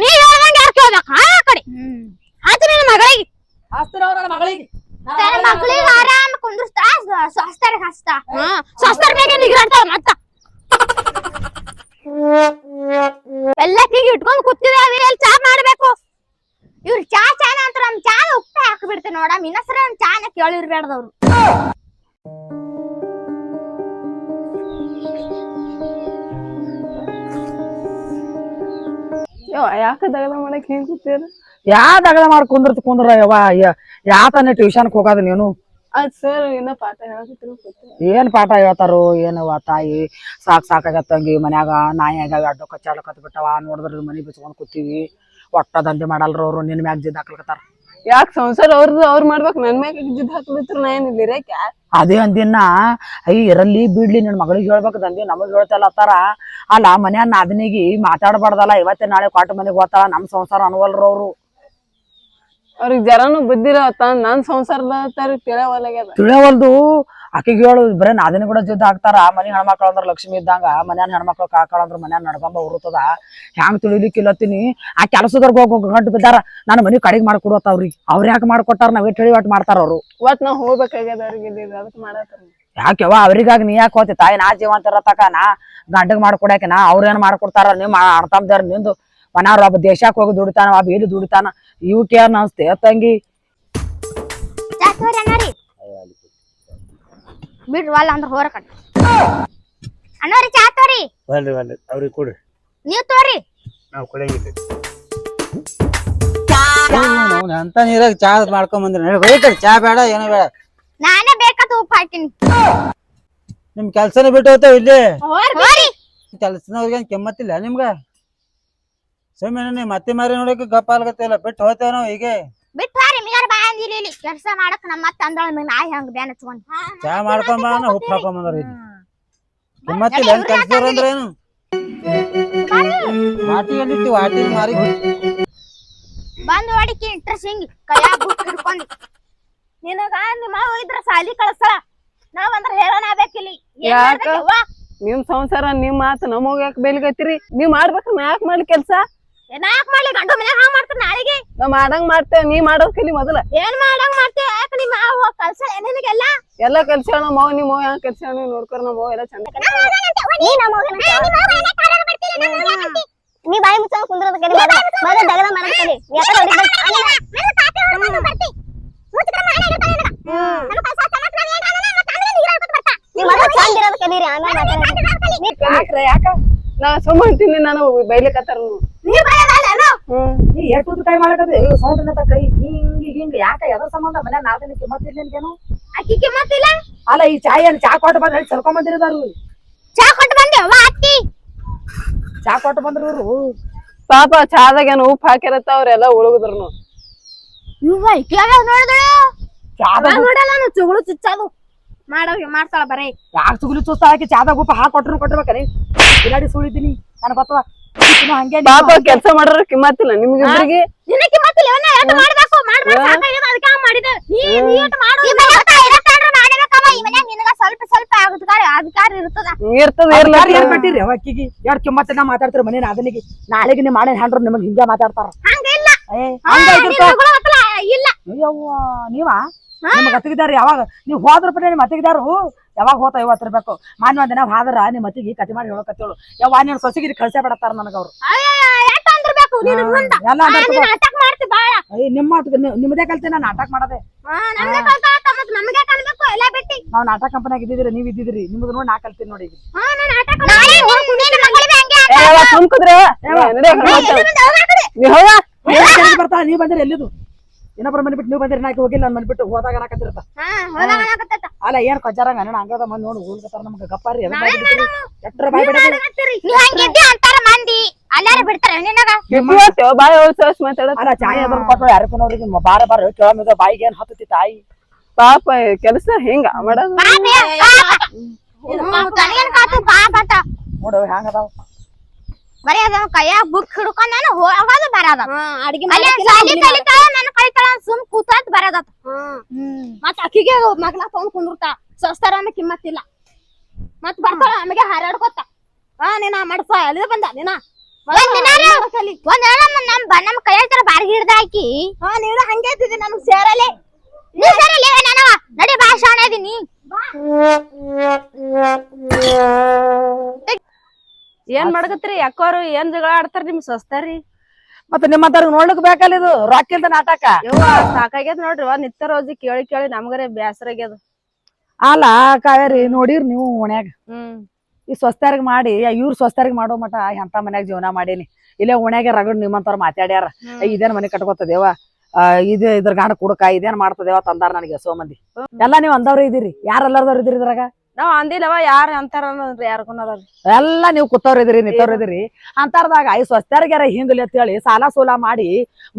ಕೇಳಿರ್ಬೇಡ್ದವ್ರು ಯಾಕ ದಗದ ಮಾಡಕ್ ಹಿಂಗ್ ಕೂತೀರ ಯಾ ದಗದ ಮಾಡಿ ಕುಂದ್ರತ್ ಕುಂದ್ರ ಯವ್ವ ಯಾ ತಾನೆ ಟ್ಯೂಷನ್ಕ್ ಹೋಗೋದು ನೀನು? ಅದ್ ಸರ್ ಇನ್ನ ಪಾಠ ಹೇಳಕತ್ತಿರ ಏನ್ ಪಾಠ ಹೇಳ್ತಾರೋ ಏನವ್ವ ತಾಯಿ? ಸಾಕ್ ಸಾಕಾಗತ್ತಂಗಿ ಮನ್ಯಾಗ ನಾಯಿಯಾಗ ಅಡ್ಡು ಕತ್ ಬಿಟ್ಟವ ನೋಡಿದ್ರ ಮನಿ ಬಿಚ್ಕೊಂಡ್ ಕೂತೀವಿ. ಒಟ್ಟ ದಂಧೆ ಮಾಡಲ್ರ ಅವ್ರು ನಿನ್ ಮ್ಯಾಗ ಜಿದ್ದ ಹಾಕ್ಲಕತ್ತಾರ ಯಾಕ ಸಂಸಾರ ಅವ್ರದ್ದು ಅವ್ರ ಮಾಡ್ಬೇಕು. ನನ್ ಮ್ಯಾಗ ಜಿದ್ ಹಾಕ್ಬಿಟ್ರು ನಾ ಏನಿಲ್ಲ ರೇಖ ಅದೇ ಅಂದಿನ ಅಯ್ಯ ಇರಲಿ ಬಿಡ್ಲಿ ನಿನ್ ಮಗಳಿಗೆ ಹೇಳ್ಬೇಕು ಅಂದಿ ನಮಗ್ ಹೇಳ್ತಲ್ಲತ್ತಾರ ಅಲ್ಲ ಮನ್ಯಾಗ ನಾದಿನಿಗಿ ಮಾತಾಡ್ಬಾರ್ದಲ್ಲ ಇವತ್ತೇ ನಾಳೆ ಕ್ವಾಟ್ ಮನೆಗೆ ಹೋಗ್ತಾಳ ನಮ್ ಸಂಸಾರ ಅನ್ವಲ್ರ ಅವ್ರು. ಅವ್ರಿಗೆ ಜರಾನು ಬುದ್ಧಿರ ನನ್ ಸಂಸಾರದ ತಿಳವಲ್ಲಾಗ್ಯದ ತಿಳಿಯವಲ್ದು ಆಕಿಗೆ ಹೇಳು ಬರೇ ನಾದಿನ ಕೂಡ ಜೊತೆ ಹಾಕ್ತಾರ ಮನಿ ಹೆಣ್ಮಕ್ಳು ಅಂದ್ರೆ ಲಕ್ಷ್ಮಿ ಇದ್ದಂಗ ಮನ್ಯಾನ ಹೆಣ್ಮಕ್ಳು ಕಾಕಳ ಅಂದ್ರೆ ಮನ್ಯಾನ ನಡ್ಕೊಂಬ ಉರುತದ ಹ್ಯಾಂಗ್ ತಿಳಿಲಿಕ್ಕಿಲ್ಲತ್ತೀನಿ ಆ ಕೆಲಸದವ್ರಿಗೆ ಹೋಗಿ ಗಂಟು ಬಿದ್ದಾರ ನಾನು ಮನಿ ಕಡೆಗೆ ಮಾಡ್ಕೊಡತ್ತ ಅವ್ರಿಗೆ ಅವ್ರ ಯಾಕೆ ಮಾಡ್ಕೊಟ್ಟಾರ ನಾವೇ ಹೇಳಿ ಒಟ್ಟು ಮಾಡ್ತಾರ ಅವ್ರು. ಇವತ್ತು ನಾವು ಹೋಗ್ಬೇಕಾಗ್ಯದ ಅವ್ರಿಗೆ ಅದಕ್ಕೆ ಮಾಡತ್ತಾರ ಯಾಕೆವ ಅವ್ರಿಗಾಗಿ ನೀ ಯಾಕೆ ಹೋತಿ ತಾಯಿ ನಾ ಜೀವಂತ ಇರತಕ ನಾ ಗಂಡಗ್ ಮಾಡ್ಕೊಡಾಕ ನಾ ಅವ್ರೇನ್ ಮಾಡ್ಕೊಡ್ತಾರ ನೀವು ಅರ್ಥಮ್ದಾರ ನಿಂದು ಮನಾರ ಒಬ್ಬ ದೇಶಕ್ಕೆ ಹೋಗಿ ದುಡಿತಾನ ಒಬ್ಬ ಇಲ್ಲಿ ದುಡಿತಾನ ಇವಕ್ಕೆ ಅನ್ಸ್ತೆ ತಂಗಿ? ಬಿಡ್ರಿ ವಲ್ಲ ಅಂದ್ರೆ ಹೋರ ಕಟ್ ಅಣ್ಣವ್ರಿ ಚಾ ತೋರಿ. ಬಲ್ರಿ ಬಲ್ರಿ ಅವ್ರಿಗೆ ಕೊಡ್ರಿ. ನೀವ್ ತೋರಿ. ನಾವು ಕೊಡಂಗಿಲ್ಲ ಅಂತ ನೀರಾಗ ಚಾ ಮಾಡ್ಕೊಂಡ್ ಬಂದ್ರಿ? ಚಾ ಬೇಡ ಏನೋ ಬೇಡ. ನಾನೇ ಬೇಕಾದ ಉಪ್ಪು ಹಾಕಿನಿ ನಿಮ್ ಕೆಲ್ಸನ ಬಿಟ್ಟು ಹೋಗ್ತಾವ ಇಲ್ಲಿ. ಹೋರಿ. ಕೆಲ್ಸದವ್ರಿಗೆ ಕೆಮ್ಮತ್ತಿಲ್ಲ ನಿಮ್ಗ? ಸುಮ್ಮನೆ ಮತ್ತೆ ಮಾರಿ ನೋಡಕ್ಕೆ ಗಪ್ಪ ಆಲ್ಗತ್ತಿಲ್ಲ ಬಿಟ್ಟು ಹೋಗ್ತೇವ ನಾವು ಹೀಗೆ. ಬಿಟ್ಟು ಇಲ್ಲಿ ಕೆಲಸ ಮಾಡಕ್ ನಮ್ಮ ಮತ್ತೆ ಅಂದಳ ನಾಯಿ ಹಂಗ ಬ್ಯಾನ್ ಹಚ್ಕೊಂಡ್. ಚಾ ಮಾಡ್ಕೊಂಡ್ ಬಾ ಉಪ್ಪು ಹಾಕೊಂಡ್ ಬಂದಾರ ಇಲ್ಲಿ. ಕೆಮ್ಮತ್ತಿಲ್ಲ ಏನ್ ಕೆಲ್ಸದವ್ರ ಅಂದ್ರೆ ಏನು? ವಾಟಿ ಎಲ್ಲಿಟ್ಟಿ ವಾಟಿ ಮಾರಿ ಬಂದ್ ಹೊಡಿಕಿ ಇಂಟ್ರೆಸ್ಟ್ ಹಿಂಗ್? ಕೈಯಾಗ ಬುಕ್ ಹಿಡ್ಕೊಂಡಿ. ನಿನಗ ನಿಮ್ಮ ಹೋಗಿದ್ರ ಇದ್ರ ಸಾಲಿ ಕಳ್ಸಳ. ನಾವ್ ಅಂದ್ರ ಹೇಳೋಣ ಬೇಕಿಲ್ಲಿ ಯಾಕ? ನಿಮ್ ಸಂಸಾರ ನಿಮ್ ಮಾತು ನಮಗ್ ಯಾಕೆ ಬೇಲ್ಗತ್ತೀರಿ ನೀವ್ ಮಾಡ್ಬೇಕ ನಾ ಯಾಕೆ ಮಾಡ್ಲಿ ಕೆಲ್ಸ? ನಾ ಯಾಕ್ ಮಾಡ್ಲಿ ಗಂಡು ಮನ್ಯಾಗ ಹಂಗ ಮಾಡ್ತಾರ ನಾಳೆಗೆ. ನಾ ಮಾಡಂಗ್ ಮಾಡ್ತೇವೆ ನೀ ಮಾಡೋದ್ ಕಲಿ ಮೊದಲ. ಏನ್ ಮಾಡಂಗ್ ಮಾಡ್ತೇವ ಯಾಕ ನಿಮ್ಮ ಅವ ಕಲ್ಸ ನಿನಗೆಲ್ಲ ಎಲ್ಲ ಕೆಲ್ಸ ನಮ್ಮ ಅವ್ವ ನಿಮ್ ಅವ್ವ ಹೆಂಗ್ ಕೆಲ್ಸ ನೋಡ್ಕೊರ್ ನಮ್ಮ ಎಲ್ಲ ಚಂದ ನೀ ಬಾಯಿ ಮುಚ್ಚಂಗ್ ಕುಂದ್ರದ ಕಡೆ ಮೊದಲ ದಗದ ಮಾಡದ? ಕಡೆ ಯಾಕ್ರೆ ಯಾಕ? ನಾ ಸುಮ್ಮ ಅಂತೀನಿ ನಾನು ಬೈಲಿಕತ್ತಾರ ಹ್ಮ್. ನೀ ಎಷ್ಟು ಕೈ ಮಾಡಕತ್ತಿ ಸೌಂಡ್ ಕೈ ಹಿಂಗ್ ಹಿಂಗ್ ಯಾಕ ಎದ್ರ ಸಂಬಂಧ ಮನ್ಯಾಗ ನಾಲ್ಕು ಕಿಮ್ಮತ್ತಿರ್ಲಿನ್ಕೇನು ಅಕ್ಕಿ ಕಿಮ್ಮತ್ತಿಲ್ಲ ಅಲ್ಲ ಈ ಚಾಯ್ ಏನ್ ಚಾ ಕೊಟ್ಟು ಬಂದ್ ಹೇಳಿ ಬಂದಿರದಾರು ಚಾ ಕೊಟ್ಟು ಬಂದೇವ ಅತ್ತಿ ಚಾ ಕೊಟ್ಟು ಬಂದ್ರು ಇವ್ರು. ಪಾಪ ಚಾದಾಗ ಏನು ಉಪ್ಪು ಹಾಕಿರತ್ತ ಅವ್ರೆಲ್ಲ ಉಳುಗುದ್ರು ಇವ್ವ ಇಕ್ಯಾಗ ನೋಡಿದಳು? ಚಾದ ನೋಡಲ್ಲ ನಾನು ಚುಗುಳು ಚುಚ್ಚದು ಮಾಡೋ ಮಾಡ್ತಾಳ ಬರೇ. ಯಾಕೆ ಸುಗುಲಿ ಚುಸ್ತ ಹಾಕಿ ಚಾದಾಗ ಉಪ್ಪ ಹಾಕಿ ಕೊಟ್ರು ಕೊಟ್ಟಿರ್ಬೇಕರಿ ಸುಳಿತೀನಿ ನನಗೆ ಗೊತ್ತದ. ಪಾಪ ಕೆಲಸ ಮಾಡ್ರ ಕಿಮ್ಮತ್ತಿಲ್ಲ. ನಿಮ್ಗಿಬ್ರಿಗೆ ನಿನ್ನ ಕಿಮ್ಮತ್ತಿಲ್ಲ ಇವನ್ನ ಎಷ್ಟ್ ಮಾಡ್ಬೇಕು? ಮಾಡ್ಬೇಕು ಸಾಕಾಗ್ಯದ ಅದಕ್ಕೆ ಹಂಗ್ ಮಾಡಿದೆ ನೀ ನೀ ಎಷ್ಟ್ ಮಾಡು ಈ ಮನ್ಯಾಗ ಇರತ್ತಾನ್ರ ಮಾಡ್ಬೇಕವ ಈ ಮನ್ಯಾಗ ನಿನಗ ಸ್ವಲ್ಪ ಸ್ವಲ್ಪ ಅಧಿಕಾರ ಅಧಿಕಾರ ಇರ್ತದ. ಇರ್ತದ ಅದ್ಕಾರ್ ಇರ್ಲಾರ ಏನ್ ಮಾಡಿರಿ ಅವ ಅಕ್ಕಿಗೆ. ಎರಡ್ ಕಿಮ್ಮತ್ತಿನ ಮಾತಾಡ್ತೀರಿ ಮನೇನ ಅದನಿಗೆ. ನಾಳೆಗೆ ನಿಮ್ಮ ಮಾಡೇನ್ ಹ್ಯಾಂಡ್ರು ನಿಮಗೆ ಹಿಂಗೆ ಮಾತಾಡ್ತಾರ. ಹಂಗಿಲ್ಲ. ಹಂಗ ಇಲ್ಲ. ಅಯ್ಯೋ ನೀವ? ನಿಮ್ಗೆ ಅತ್ತಿಗಿದಾರಿ ಯಾವಾಗ ನೀವು ಹೋದ್ರ ಪಟ್ಟ ನಿಮ್ಮ ಅತ್ತಿಗಿದಾರು ಯಾವಾಗ ಹೋತ ಇವತ್ತು ಇರ್ಬೇಕು ಮಾನ್ಯ ದಿನ ಹಾದ್ರ ನಿಮ್ಮ ಅತ್ತಿಗೆ ಕತಿ ಮಾಡಿ ಹೇಳಕತ್ತೇಳು ಯವ್ವ ನೀನು ಸೊಸಗಿರಿ ಕಳ್ಸೇ ಬಿಡತ್ತಾರ ನನಗೆ ಅವ್ರು ಎಲ್ಲ ನಿಮ್ಮ ಮಾತು ಕಲ್ತೆ ನಾನು ನಾಟಕ ಮಾಡದೆ ನಾವ್ ನಾಟಕ ಕಂಪನಿಯಾಗ ಇದ್ದಿದ್ರಿ ನೀವ್ ಇದ್ದಿದ್ರಿ ನಿಮ್ದು ನೋಡಿ ನಾ ಕಲ್ತೀನಿ ನೋಡಿ ನೀ ಬರ್ತಾ ನೀವ್ ಬಂದ್ರೆ ಎಲ್ಲಿದು ಇನ್ನೊಬ್ರ ಮನೆ ಬಿಟ್ಟು ನೀವು ಬಂದಿರಿ ನಾಕಿ ಹೋಗಿಲ್ಲ ನನ್ನ ಮನೆ ಬಿಟ್ಟು ಹೋದಾಗ ನಾಕತ್ತಿರ್ತ ಹಾ ಹೋದಾಗ ಅನ್ನಕತ್ತೈತ. ಅಲ್ಲ ಏನ್ ಕೊಜ್ಜಾರಂಗ ನಾನು ಹಂಗದ ಮಂದಿ ನೋಡಿ ಹೋಲ್ಕತ್ತಾರ ನಮ್ಗೆ ಗಪ್ಪಾರಿ ಎಟ್ರ ಬಾಯ್ ಅಂತಾರ ಮಂದಿ. ಅಲ್ಲಾರ ಬಿಡ್ತಾರ ಬಾಯ್ ಸೋಸ್ ಮಾತಾಡ ಅಲ್ಲ ಚಾಯ್ ಅದ್ರ ಕೊಟ್ಟು ಯಾರಕ್ಕನವ್ರಿಗೆ ಬಾರ ಬಾರ ಕೇಳಮಿದ ಬಾಯಿಗೆ ಏನ್ ಹತ್ತತಿ ತಾಯಿ? ಪಾಪ ಕೆಲಸ ಹೆಂಗ? ಮಾಡೋದು. ನೋಡು ಹ್ಯಾಂಗ ಅದಾವ? ಬರೀ ಅದ ಕೈಯಾಗ ಬುಕ್ ಹಿಡ್ಕೊಂಡ್ ನಾನು ಹೋಗೋದು ಬರೋದ. ಅಡಿಗೆ ಸಾಲಿ ಕಲಿತಾಳ ನನ್ನ ಕಲಿತಾಳ ಸುಮ್ ಕೂತಂತ ಬರೋದತ್ತ ಮತ್ ಅಕ್ಕಿಗೆ ಮಗ್ಲ ತಗೊಂಡ್ ಕುಂದಿರ್ತಾಳ ಸಸ್ತಾರ ಅನ್ನೋ ಕಿಮ್ಮತ್ತಿಲ್ಲ ಮತ್ ಬರ್ತಾಳ ನಮಗೆ ಹಾರಾಡ್ಕೊತ ಹಾ ನೀನ ಮಡ್ಸ ಅಲ್ಲಿ ಬಂದ ನೀನ? ಒಂದ್ ನಮ್ ನಮ್ ಕೈ ತರ ಬಾರಿ ಹಿಡ್ದ ಹಾಕಿ ಹಾ ನೀನು ಹಂಗೆ ಇದ್ದಿದ್ದಿ ನಮ್ಗ್ ಸೇರಲೆ ನೀ ಸೇರಲೆ ನನವ ನಡಿ ಬಾ ಶಾಣ ಇದೀನಿ. ಏನ್ ಮಾಡಕತ್ರಿ ಯಾಕೋರು ಏನ್ ಜಗಳ ಆಡ್ತಾರ ನಿಮ್ ಸಸ್ತಾರಿ? ಮತ್ತೆ ನಿಮ್ಮ ಹತ್ರ ನೋಡ್ಲಿಕ್ ಬೇಕಲ್ಲ ಇದು? ರೊಕ್ಕ ಇಲ್ದ ನಾಟಕ? ಯವ್ವ ಸಾಕಾಗ್ಯದ ನೋಡ್ರಿ ವಾ ನಿತ್ಯ ರೋಜಿ ಕೇಳಿ ಕೇಳಿ ನಮ್ಗರೇ ಬ್ಯಾಸರ ಆಗ್ಯದ. ಅಲ್ಲ ಕಾವೇರಿ ನೋಡಿರ್ ನೀವು ಓಣ್ಯಾಗ ಹ್ಮ್. ಈ ಸ್ವಸ್ಥರಿಗೆ ಮಾಡಿ ಇವ್ರ ಸ್ವಸ್ಥರಿಗೆ ಮಾಡೋ ಮಟ ಎಂತ ಮನ್ಯಾಗ ಜೀವನ ಮಾಡೇನಿ. ಇಲ್ಲೇ ಓಣ್ಯಾಗ ರಗಡ್ ನಿಮ್ಮಂತವ್ರ ಮಾತಾಡ್ಯಾರ. ಇದೇನ್ ಮನೆ ಕಟ್ಕೋತದೇವ? ಇದು ಇದ್ರ ಗಾಣ ಕುಡಕ ಇದೇನ್ ಮಾಡ್ತದೇವ ತಂದಾರ ನನಗೆ ಸೋ ಮಂದಿ. ಎಲ್ಲಾ ನೀವ್ ಅಂದವ್ರ ಇದೀರಿ. ಯಾರೆಲ್ಲರದವ್ರ ಇದ್ರಿ ಇದ್ರಾಗ? ನಾವ್ ಅಂದಿಲ್ಲವ ಯಾರ ಅಂತಾರ ಅನ್ನೋದ್ರಿ ಎಲ್ಲ ಎಲ್ಲಾ ನೀವು ಕುತ್ತವ್ರಿದ್ರಿ ಇದ್ರಿ ಅಂತಾರದಾಗ ಈ ಸ್ವಸ್ಥರಿಗಾರ ಹಿಂಗಲಿ ಅಂತ ಹೇಳಿ ಸಾಲ ಸೂಲ ಮಾಡಿ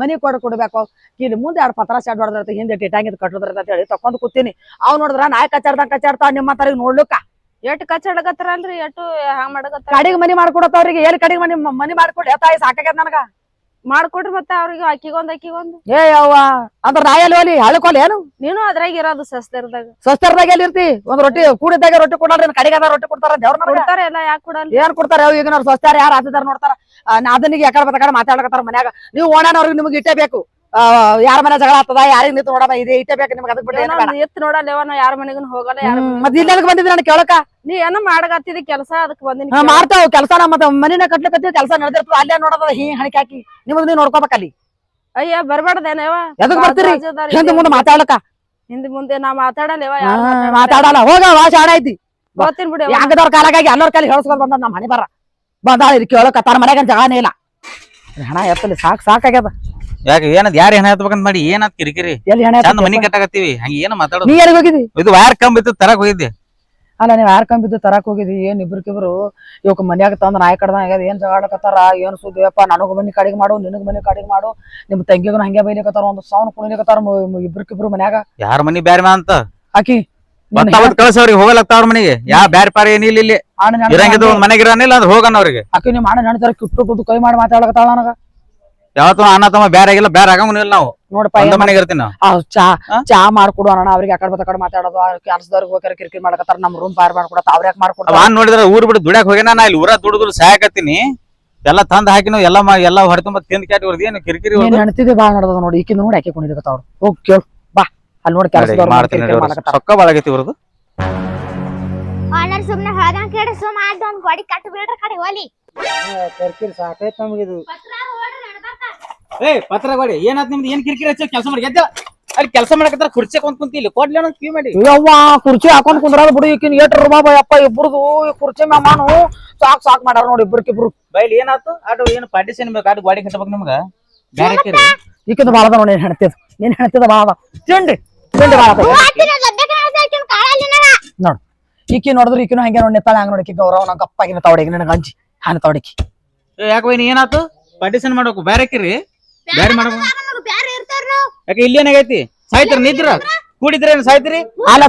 ಮನಿ ಕೊಡ ಕೊಡ್ಬೇಕು. ಇಲ್ಲಿ ಮುಂದೆ ಎರಡು ಪತ್ರ ಶಾಡ್ ಹೊಡೆದಿರ್ತ ಹಿಂದೆ ಟಿಟಾಂಗಿದ್ ಕಟ್ಟೋದ್ರತ ಅಂತ ಹೇಳಿ ತಕೊಂಡ್ ಕೂತೀನಿ. ಅವ್ ನೋಡಿದ್ರ ನಾಯ್ ಕಚ್ಚಾಡ್ದ ಕಚ್ಚಾಡ್ತಾವ ನಿಮ್ಮ ತರಿಗೆ ನೋಡ್ಲಕ್ಕ ಎಷ್ಟು ಕಚ್ಚಾಡಕತ್ತಾರಲ್ರಿ ಎಟ್ಟು ಹಂಗ ಮಾಡಕತ್ತಾರ ಕಡಿಗೆ ಮನಿ ಮಾಡ್ಕೊಡತ್ತವ್ರಿಗೆ ಎಲ್ಲಿ ಕಡಿಗೆ ಮನಿ ಮನಿ ಮಾಡ್ಕೊಡಿ ತಾಯಿ ಸಾಕಾಗ್ಯದ ನನಗ. ಮಾಡ್ಕೊಡ್ರಿ ಮತ್ತೆ ಅವ್ರಿಗೆ ಅಕ್ಕಿಗೊಂದ್ ಅಕ್ಕಿಗೊಂದ್. ಏ ಯವ್ವ ಅಂದ್ರ ರಾಯಲ್ ಹೋಲಿ? ಹಳ್ಕೊಲಿ ಏನು? ನೀನು ಅದ್ರಾಗ ಇರೋದು ಸಸ್ತರ್ದಾಗ. ಸ್ವಸ್ಥರದಾಗ ಎಲ್ಲಿ ಇರ್ತಿ? ಒಂದ್ ರೊಟ್ಟಿ ಕೂಡಿದಾಗ ರೊಟ್ಟಿ ಕೊಡಲ್ರಿ ಕಡೆಗೆ ಅದ ರೊಟ್ಟಿ ಕೊಡ್ತಾರ ದೇವ್ರ ಕೊಡ್ತಾರ ಎಲ್ಲ ಯಾಕೆ ಕೊಡಲ್ಲ ಏನ್ ಕೊಡ್ತಾರ? ಅವ್ ಈಗ ನಾವು ಸ್ವಸ್ಥಾರ ಯಾರು ಹಾತಿದಾರ ನೋಡ್ತಾರ? ಅದನಿಗೆ ಯಾಕಡೆ ಬತ್ತ ಮಾತಾಡ್ಕತ್ತಾರ ಮನ್ಯಾಗ. ನೀವು ಓಣಾನವ್ರಿಗೆ ನಿಮ್ಗೆ ಇಟ್ಟೇ ಬೇಕು ಯಾರ ಮನೆ ಜಗಳ ಆಗ್ತದ ಯಾರಿಗೆ ನಿಂತು ನೋಡಮ್ಮ ಇದೆ ಇಟ್ಟೇ ಬೇಕು ನಿಮ್ಗೆ ಅದಕ್ಕೆ ಬಿಟ್ಟು ಎತ್ ನೋಡಲ್ಲ ಯಾರ ಮನೆಗೂ ಹೋಗಲ್ಲ ಮತ್ತೆ ಇಲ್ಲೆನಕ್ ಬಂದಿದ್ರಿ ನಾನು ಕೇಳಕ ನೀ ಏನ ಮಾಡಗತ್ತಿದ ಕೆಲಸ? ಅದಕ್ ಬಂದಿನಿ ಹಾ, ಮಾಡ್ತಾವ್ ಕೆಲಸ ನಮ್ಮ ಮನಿನ ಕಟ್ಲಿಕತ್ತೀವಿ ಕೆಲಸ ನಡೆದಿರ್ತದ. ಅಲ್ಲೇ ನೋಡದ ಹೀ ಹಣಿಕೆ ಹಾಕಿ. ನಿಮ್ದು ನೀವು ನೋಡ್ಕೋಬೇಕಲ್ಲಿ ಅಯ್ಯ ಬರ್ಬಾರ್ದೇನವ ಎದಕ್ ಬರ್ತೀರಿ? ಹಿಂದೆ ಮುಂದೆ ಮಾತಾಡ್ಲಕ ಹಿಂದೆ ಮುಂದೆ ನಾ ಮಾತಾಡಲ್ಲ ಹಾ, ಮಾತಾಡಲ್ಲ. ಹೋಗ ವಾ ಶಾಡೈತಿ ಐತಿ. ಬರ್ತೀನಿ ಬಿಡಿ ಅವ್ವ. ಕಾಲಾಗಿ ಎಲ್ಲರ ಕಾಲಿ ಹೇಳ್ಸ್ಕೊಂಡ್ ಬಂದ ನಮ್ಮ ಹಣಿ ಬರ ಬಂದಾಳ ಇಲ್ಲಿ ಕೇಳಕ ತಾರ ಮನೆಗೆ ಜಗಾನೇ ಇಲ್ಲ. ಹಣ ಎತ್ತಲಿ ಸಾಕ್ ಸಾಕಾಗ್ಯದ ಯಾಕೆ ಏನದ್ ಯಾರು ಹೆಣ ಹೇಳ್ಬೇಕಂತ ಮಾಡಿ ಏನತ್ ಕಿರಿಕಿರಿ? ಎಲ್ಲಿ ಹೆಣ ಚಂದ ಮನಿ ಕಟ್ಟಾಕತ್ತೀವಿ. ಹಂಗ ಏನ ಮಾತಾಡೋದು? ನೀ ಎಲ್ಲಿ ಹೋಗಿದ್ದಿ? ಇದು ವೈರ್ ಕಂಬ ಇತ್ತು ತರಕ್ ಹೋಗಿದ್ದೆ. ಅಲ್ಲ ನೀವ್ ಯಾರ್ ಕಂಬಿದ್ದು ತರಕ್ ಹೋಗಿದ್ವಿ ಏನ್ ಇಬ್ರಿಕಿಬ್ರು? ಇವಕ್ ಮನ್ಯಾಗ ತಂದ್ ನಾಯಿ ಕಡ್ದಂಗ ಏನ್ ಜಗಾಡಕತ್ತಾರ ಏನ್ ಸುದ್ದಿಯಪ್ಪ ನನಗ ಮನಿ ಕಾಡಿಗೆ ಮಾಡು ನಿನಗ್ ಮನಿ ಕಾಡಿಗೆ ಮಾಡು. ನಿಮ್ ತಂಗಿಗೂ ಹಂಗೆ ಬೈಲಿಕತ್ತಾರ ಒಂದು ಸೌನ್ ಕುಣಿಲಿಕತ್ತಾರ ಇಬ್ರಿಕಿಬ್ರು ಮನ್ಯಾಗ. ಯಾರ ಮನಿ ಬ್ಯಾರೆ ಅಂತ? ಆಕಿ ಕಳ್ಸವ್ರಿಗೆ ಹೋಗಲತ್ತಾವ್ರ ಮನಿಗೆ. ಯಾ ಬ್ಯಾರೆ ಪಾರಿ ಏನಿಲ್ಲ ಇಲ್ಲಿ ಇರಂಗಿದ್ದು ಹೋಗಣ ಅವ್ರಿಗೆ. ಆಕಿ ನಿಮ್ ಅಣ್ಣ ನೆನ್ತಾರ ಕಿಟ್ಟು ಕೈ ಮಾಡಿ ಮಾತಾಡಕತ್ತಾಳ ನನಗ. ಯಾವತ್ತು ಅಣ್ಣ ತಮ್ಮ ಬೇರೆ ಆಗಿಲ್ಲ ಬೇರೆ ಆಗಂಗೂ ಇಲ್ಲ ನಾವು. ನೋಡಪ್ಪ ಒಂದ ಮನೆಗೆ ಇರ್ತೀನಿ ನಾವು. ಆ ಚಾ ಚಾ ಮಾಡ್ಕೊಡು ಅಣ್ಣ ಅವ್ರಿಗೆ ಆಕಡೆ ಬತ್ತ ಕಡೆ ಮಾತಾಡೋದು ಕೆಲಸದವ್ರಿಗೆ ಹೋಗ್ಯಾರ ಕಿರಿಕಿರಿ ಮಾಡಕತ್ತಾರ ನಮ್ ರೂಮ್ ಪಾರ್ ಮಾಡ್ಕೊಡತ್ತ ಅವ್ರ ಯಾಕೆ ಮಾಡ್ಕೊಡ ಅವ್ನು ನೋಡಿದ್ರೆ ಊರ್ ಬಿಟ್ಟು ದುಡ್ಯಾಕ್ ಹೋಗ್ಯಾನ ನಾ ಇಲ್ಲಿ ಊರ ದುಡ್ದು ಸಾಯಕತ್ತೀನಿ. ಎಲ್ಲ ತಂದ್ ಹಾಕಿನು ಎಲ್ಲ ಮಾ ಎಲ್ಲ ಹೊರತುಂಬ ತಿಂದ್ ಕ್ಯಾಟಿ ಹೊಡ್ದು ಏನು ಕಿರಿಕಿರಿ ನೀನ್ ಹೊಡ್ದು? ಹೆಣ್ತಿದ್ದೆ ಬಾಳ ನಡ್ದದ ನೋಡಿ ಈಕಿಂದ ನೋಡಿ ಆಕೆ ಅವ್ರು ಹೋಗ್ ಕೇಳು ಬಾ ಅಲ್ಲಿ ನೋಡಿ ಕೆಲಸದವ್ರು ಮಾಡ್ತೀನಿ ಕಿರಿಕಿರಿ ಅವ್ರು. ಮಾಡಕತ್ತಾರ. ಸೊಕ್ಕ ಬಾಳಾಗೈತಿ ಇವ್ರದ್ದು ಆನರ್ ಸುಮ್ನೆ ಹೇಳ್ದಂಗ್ ಕೇಳಿ ಸುಮ್ಮ ಆದ್ ಒಂದ್ ಗೋಡಿ ಕಟ್ಟು ಬಿಡ್ರಿ ಕಡೆ ಹೋಲಿ. ಕಿರಿಕಿರಿ ಸಾಕೈತ್ ನಮಗಿದು ಏ ಪತ್ರ ಕೊಡಿ. ಏನಾತ್ ನಿಮ್ದು? ಏನ್ ಕಿರಿಕಿರಿ ಹಚ್ಚ ಕೆಲಸ ಮಾಡಿ? ಎದ್ದ. ಅಲ್ಲಿ ಕೆಲಸ ಮಾಡಕತ್ತಾರ ಕುರ್ಚಿ ಕುಂತ್ ಕುಂತಿ ಇಲ್ಲಿ. ಕೊಡ್ಲಿ ಅನ್ನೋ ಕ್ಯೂ ಮಾಡಿ. ಯವ್ವ ಕುರ್ಚಿ ಹಾಕೊಂಡ್ ಕುಂದ್ರಾದ ಬಿಡು. ಈಕಿನ ಏಟ್ ರೂಪಾಯಿ ಯಪ್ಪ ಇಬ್ರದು. ಈ ಕುರ್ಚಿ ಮ್ಯಾಮಾನು ಸಾಕ್ ಸಾಕ್ ಮಾಡ್ಯಾರ ನೋಡಿ ಇಬ್ರಿಕಿಬ್ರು ಬೈಲಿ ಏನಾತು? ಆಟೋ ಏನು ಪಾರ್ಟಿಷನ್ ಬೇಕು? ಆಟೋ ಗಾಡಿ ಕಟ್ಟಬೇಕು ನಿಮ್ಗ? ಬ್ಯಾರೆ ಕಿರಿ ಈಕಿಂದ ಬಾಳದ ನೋಡಿ ನೀನ್ ಹೆಣ್ತಿದ. ನೀನ್ ಹೆಣ್ತಿದ ಬಾಳದ ಅದ ತಿಂಡಿ ತಿಂಡಿ ಬಾಳ ಅದ ನೋಡು. ಈಕಿ ನೋಡಿದ್ರೆ ಈಕಿನ ಹಂಗೆ ನೋಡಿ ನಿತ್ತಾಳೆ ಹಂಗ ನೋಡಿ ಗೌರವ ನಂಗೆ ಕಪ್ಪಾಗಿನ ತವಡಿಗೆ ನನಗೆ ಅಂಜಿ. ಹಾನ ತವಡಿಕಿ ಏ ಯಾಕೆ ಬೈನಿ ಏನಾತು? ಪಾರ್ಟಿಷನ್ ಮಾಡಬೇಕು ಬ್ಯಾರೆ ಹಾಕಿರಿ. ಬೇರೆ ಮಾಡ್ಬೇಕು. ಬ್ಯಾರೆ ಇರ್ತಾರ ನಾವು. ಯಾಕೆ ಇಲ್ಲಿ ಏನಾಗೈತಿ? ಸಾಯ್ತಿರ ನಿಂತ್ರ. ಕೂಡಿದ್ರೆ ಏನ್ ಸಾಯ್ತಿರಿ? ಅಲ್ಲ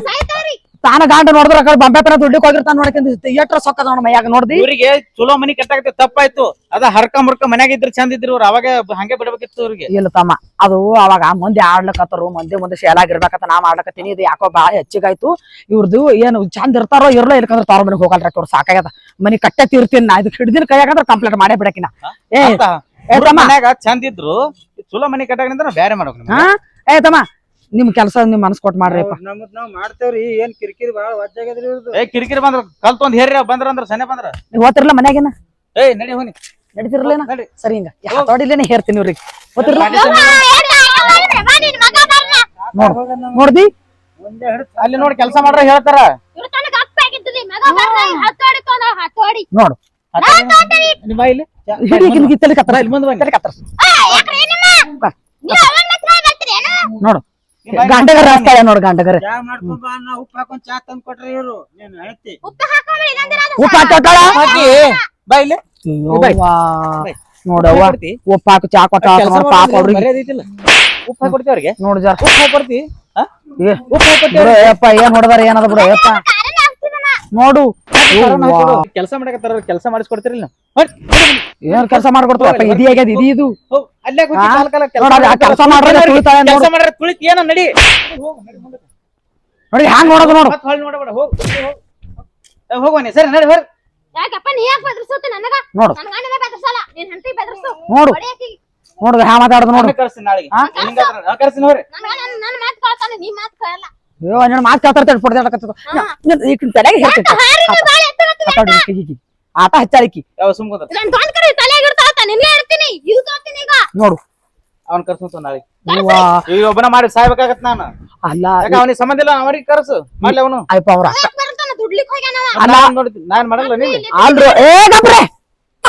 ತಾನ ಗಾಂಡ ನೋಡಿದ್ರ ಕಡೆ ಬೊಂಬೆ ಪೇನ ದುಡ್ಡಿಗೆ ಹೋಗಿರ್ತಾನ ನೋಡಕ್ಕೆ ಎಟ್ರ ಸೊಕ್ಕ ನೋಡ ಮೈಯಾಗ ನೋಡ್ದಿ? ಇವರಿಗೆ ಚಲೋ ಮನಿ ಕಟ್ಟಾಕತ್ತೆ ತಪ್ಪಾಯ್ತು. ಅದ ಹರ್ಕ ಮುರ್ಕ ಮನ್ಯಾಗ ಇದ್ರ ಚಂದ ಇದ್ರು ಅವ್ರು ಅವಾಗ ಹಂಗೆ ಬಿಡ್ಬೇಕಿತ್ತು ಇವ್ರಿಗೆ. ಇಲ್ಲ ತಮ್ಮ ಅದು ಅವಾಗ ಮಂದಿ ಆಡ್ಲಕತ್ತರು ಮಂದಿ ಮುಂದೆ ಶೇಲಾಗಿರ್ಬೇಕಂತ ನಾ ಮಾಡ್ಲಕತ್ತೀನಿ. ಇದು ಯಾಕೋ ಬಾಳ ಹೆಚ್ಚಿಗಾಯ್ತು. ಇವ್ರದ್ದು ಏನು ಚಂದ ಇರ್ತಾರೋ ಇರ್ಲೋ ಇರ್ಕಂದ್ರೆ ತವ್ರ ಮನೆಗೆ ಹೋಗಲ್ರಿ ಅವ್ರು ಸಾಕಾಗ್ಯದ. ಮನಿ ಕಟ್ಟೆ ತೀರ್ತೀನಿ ನಾ. ಇದು ಹಿಡ್ದಿನ ಕೈಯಾಗಂದ್ರೆ ಕಂಪ್ಲೇಂಟ್ ಮಾಡೇ ಬಿಡಕಿನ. ಏ ತಮ್ಮ. ಮನ್ಯಾಗ ಚಂದ ಇದ್ರು ಚಲೋ ಮನಿ ಕಟ್ಟಾಗ ಬ್ಯಾರೆ ಮಾಡ್ಬೇಕು ಹಾ? ಏ ತಮ್ಮ ನಿಮ್ ಕೆಲಸ ನಿಮ್ ಮನಸ್ ಕೊಟ್ಟು ಮಾಡ್ರಿಪ್ಪ ನಮ್ದ್ ನಾವ್ ಮಾಡ್ತೇವ್ರಿ ಏನ್ ಕಿರಿಕಿರಿ ಬಾಳ ಏ ಕಿರಿಕಿರಿ ಬಂದ್ರ ಕಲ್ತೊಂದ್ ಹೇರಿ ಬಂದ್ರ ಅಂದ್ರ ಸನೆ ಬಂದ್ರ? ನೀವು ಓದ್ತಿರ್ಲ ಮನ್ಯಾಗಿನ? ಏಯ್ ನಡಿ ಹೋನಿ ನಡೀತಿರ್ಲೇನ? ನಡಿ. ಸರಿ ಹಿಂಗ. ತೊಡಿಲೇನೆ ಹೇರ್ತೀನಿ ಇವ್ರಿಗೆ. ನೋಡ್ ನೋಡ್ದಿ? ಒಂದೇ ಹಿಡ್ತ ಅಲ್ಲಿ ನೋಡಿ ಕೆಲಸ ಮಾಡ್ರ ಹೇಳ್ತಾರ. ನೋಡು. ನಿಮ್ಮ ಇಲ್ಲಿ ಕತ್ತರ. ಇಲ್ಲಿ ಮುಂದೆ ಬನ್ನಿ. ಕತ್ತರ. ನೋಡು. ಗಂಡಗರ ಹಾಕ್ತಾಳೆ ನೋಡ್ ಗಂಡಗರ. ಚಾ ಮಾಡ್ಕೊಂಡ್ ಬಾ ಅನ್ನ ಉಪ್ಪು ಹಾಕೊಂಡ್ ಚಾ ತಂದ್ ಕೊಟ್ರಿ ಇವ್ರು. ನೀನ್ ಹೇಳ್ತಿ. ಉಪ್ಪು ಹಾಕೋಬೇಡಿ ಇಲ್ಲಾಂದ್ರೆ ಅದು ಉಪ್ಪು ಹಾಕ್ತಾಳ ಹಾಕಿ ಬಾ ಇಲ್ಲಿ. ನೋಡವ್ವ? ಉಪ್ಪು ಹಾಕಿ ಚಾ ಕೊಟ್ಟ ಪಾಪ ಅವ್ರಿಗೆ. ಉಪ್ಪು ಹಾಕಿ ಅವ್ರಿಗೆ. ನೋಡು ಜರ. ಉಪ್ಪು ಹಾಕಿ ಕೊಡ್ತಿ? ಉಪ್ಪು ಹಾಕಿ ಏನ್ ಹೊಡೆದಾರ ಏನದ ಬಿಡ ಯಪ್ಪ ನೋಡು. ಕೆಲಸ ಮಾಡಕತ್ತಾರ ಕೆಲಸ ಮಾಡಿಸ್ಕೊಡ್ತಿರಲ್ಲ ಏನ್ ಕೆಲಸ ಮಾಡ್ಕೊಡ್ತಾರ ಇದಿ ಆಗ್ಯದ ಇದಿ ಇದು. ಅಲ್ಲೇ ಕೆಲ್ಸ ಮಾಡ್ರೆ ತುಳಿತಾಳೆ ಕೆಲಸ ಮಾಡ್ರೆ ತುಳಿತ್ ಏನ ನಡಿ. ನೋಡಿ ಹ್ಯಾಂಗ್ ನೋಡೋದು ನೋಡು. ನೋಡಬೇಡ ಹೋಗ್ ಹೋಗುವನಿ ಸರಿ ನಡಿ ಹೊರ ಯಾಕಪ್ಪ ನೀ ಯಾಕೆ ಬೆದರ್ಸುತ್ತೆ ನನಗ? ನೋಡು. ನನ್ ಗಂಡನ ಬೆದರ್ಸಲ್ಲ ನೀನ್ ಹೆಂಡತಿ ಬೆದರ್ಸು. ನೋಡು. ಹ್ಯಾ ಮಾತಾಡೋದು ನೋಡು. ಕರ್ಸಿ ನಾಳೆಗೆ. ಹಾ? ಕರ್ಸ್ತೀನಿ ಹೋಗ್ರಿ ನನ್ ಗಂಡ ಮಾತು ಕೇಳ್ತಾನೆ ನೀ ಮಾತು ಕೇಳಲ್ಲ. ಅಯ್ಯೋ ನಿನ್ನ ಮಾತು ಕೇಳ್ತಾರೆ ಪಡ್ದಾಡಕತ್ತದ ಈಗ ತಲೆಗೆ. ಆಟ ಹಚ್ಚಾಳಿಕಿ ಯಾವ ಸುಮ್ಕೊಂತ ನನ್ ನಿನ್ನೆ ಇದು ಈಗ. ನೋಡು. ಅವನ್ ಕರ್ಸು ನಾಳೆ. ಈಗ ಒಬ್ಬನ ಮಾಡಿ ಸಾಯ್ಬೇಕಾಗತ್ ನಾನು. ಅಲ್ಲ ಅವನಿಗೆ ಸಂಬಂಧ ಇಲ್ಲ ಅವನಿಗೆ ಕರ್ಸು. ಮಾಡ್ಲಿ ಅವನು. ಅಯ್ಯಪ್ಪ ಅವ್ರ. ಯಾಕ್ ಬರ್ತಾನ ದುಡ್ಲಿಕ್ ಹೋಗ್ಯಾನವ. ನಾನ್ ಮಾಡಲ್ಲ ನೀನು ಅಲ್ರು ಏ ಗಬ್ರೆ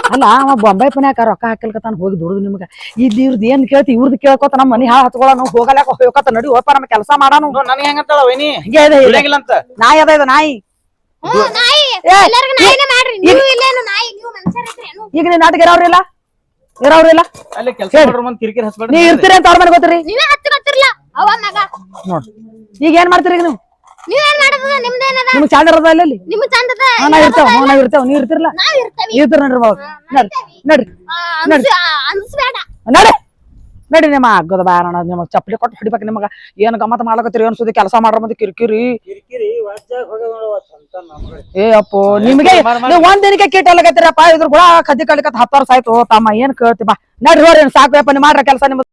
ಅಲ್ಲ ಅವ ಬೊಂಬೈ ಪನ್ಯಾಕ ರೊಕ್ಕ ಹಾಕಿಲ್ಕತಾನ ಹೋಗಿ ದುಡ್ದು ನಿಮ್ಗ. ಇಲ್ಲಿ ಇವ್ರದ್ದು ಏನ್ ಕೇಳ್ತಿ ಇವ್ರದ್ದು ಕೇಳ್ಕೊತ ನಮ್ಮ ಮನಿ ಹಾಳು ಹತ್ಕೊಳ ನಾವು ಹೋಗಲಾಕ ಹೋಗತ್ತ ನಡಿ ಹೋಪ ನಮ್ಮ ಕೆಲಸ ಮಾಡಾನು. ನನಗೆ ಹೆಂಗಂತಾಳ ವೈನಿ? ಹಿಂಗೆ ಇದೆ ಇದೆ. ಬಿಡಂಗಿಲ್ಲ ಅಂತ. ನಾಯಿ ಅದ ಇದು ನಾಯಿ. ಹ್ಮ್ ನಾಯಿ. ಏ, ಎಲ್ಲರಿಗೂ ನಾಯಿನೇ ಮಾಡ್ರಿ. ನೀವು ಇಲ್ಲೇನು ನಾಯಿ ನೀವು ಮನುಷ್ಯರಿದ್ರಿ ಏನು? ಈಗ ನೀನ್ ನಾಟಕ ಇರೋರಿಲ್ಲ ಇರೋರಿಲ್ಲ ಅಲ್ಲಿ ಕೆಲಸ ಮಾಡ್ರ ಮುಂದ್ ಕಿರಿಕಿರಿ ನೀ ಇರ್ತೀರಿ ಅಂತ ಅವ್ರ ಮನೆ ಗೊತ್ತಿರಿ? ನೀವೇ ಅವ ಮಗ. ನೋಡ್. ಈಗ ಏನ್ ಮಾಡ್ತೀರಿ ಈಗ ನೀವು? ನೀವೇನ್ ಮಾಡದ? ನಿಮ್ದೇನದ ನಿಮ್ಗೆ ಚಾಂದ ಇರೋದ ಇಲ್ಲಿ ನಿಮ್ ಚಂದದ ಹಾ ನಾವ್ ಇರ್ತೇವ. ಹ್ಞೂ ನಾವ್ ಇರ್ತೇವ. ನೀವ್ ಇರ್ತಿರ್ಲ. ನಾವ್ ಇರ್ತೇವಿ. ಇರ್ತೀರ ನಡ್ರಿ ಬಾವ ನಡ್ರಿ ನಡ್ರಿ ಅನ್ಸ್ಬೇಡ. ನಡಿ ನಡಿ ನಿಮ್ಮ ಅಗ್ಗದ ಬಾರಣ ನಿಮಗ್ ಚಪ್ಪಲಿ ಕೊಟ್ಟು ಹೊಡಿಬೇಕು ನಿಮಗ. ಏನ್ ಗಮ್ಮತ್ ಮಾಡ್ಲಕತ್ತೀರಿ? ಏನ್ ಸುದ್ದಿ ಕೆಲಸ ಮಾಡ್ರ ಮತ್ತೆ ಕಿರಿಕಿರಿ? ಕಿರಿಕಿರಿ ವಜ್ಜಾಗ ನೋಡುವ ನಮ್ಗೆ ಏ ಅಪ್ಪೋ ನಿಮಗೆ ನೀವು ಒಂದ್ ದಿನಕ್ಕೆ ಕೀಟ ಅಲ್ಲಕತ್ತೀರಪ್ಪ? ಇದ್ರ ಕೂಡ ಕದ್ದಿ ಕಲಿಕತ್ ಹತ್ತಾರ ಸಾಯ್ತು ತಮ್ಮ ಏನ್ ಕೇಳ್ತಿ ಬಾ. ನಡ್ರಿ ಹೋರಿ ಸಾಕು ಯಪ್ಪ ನೀವು ಮಾಡ್ರ ಕೆಲಸ ನಿಮ್ದು.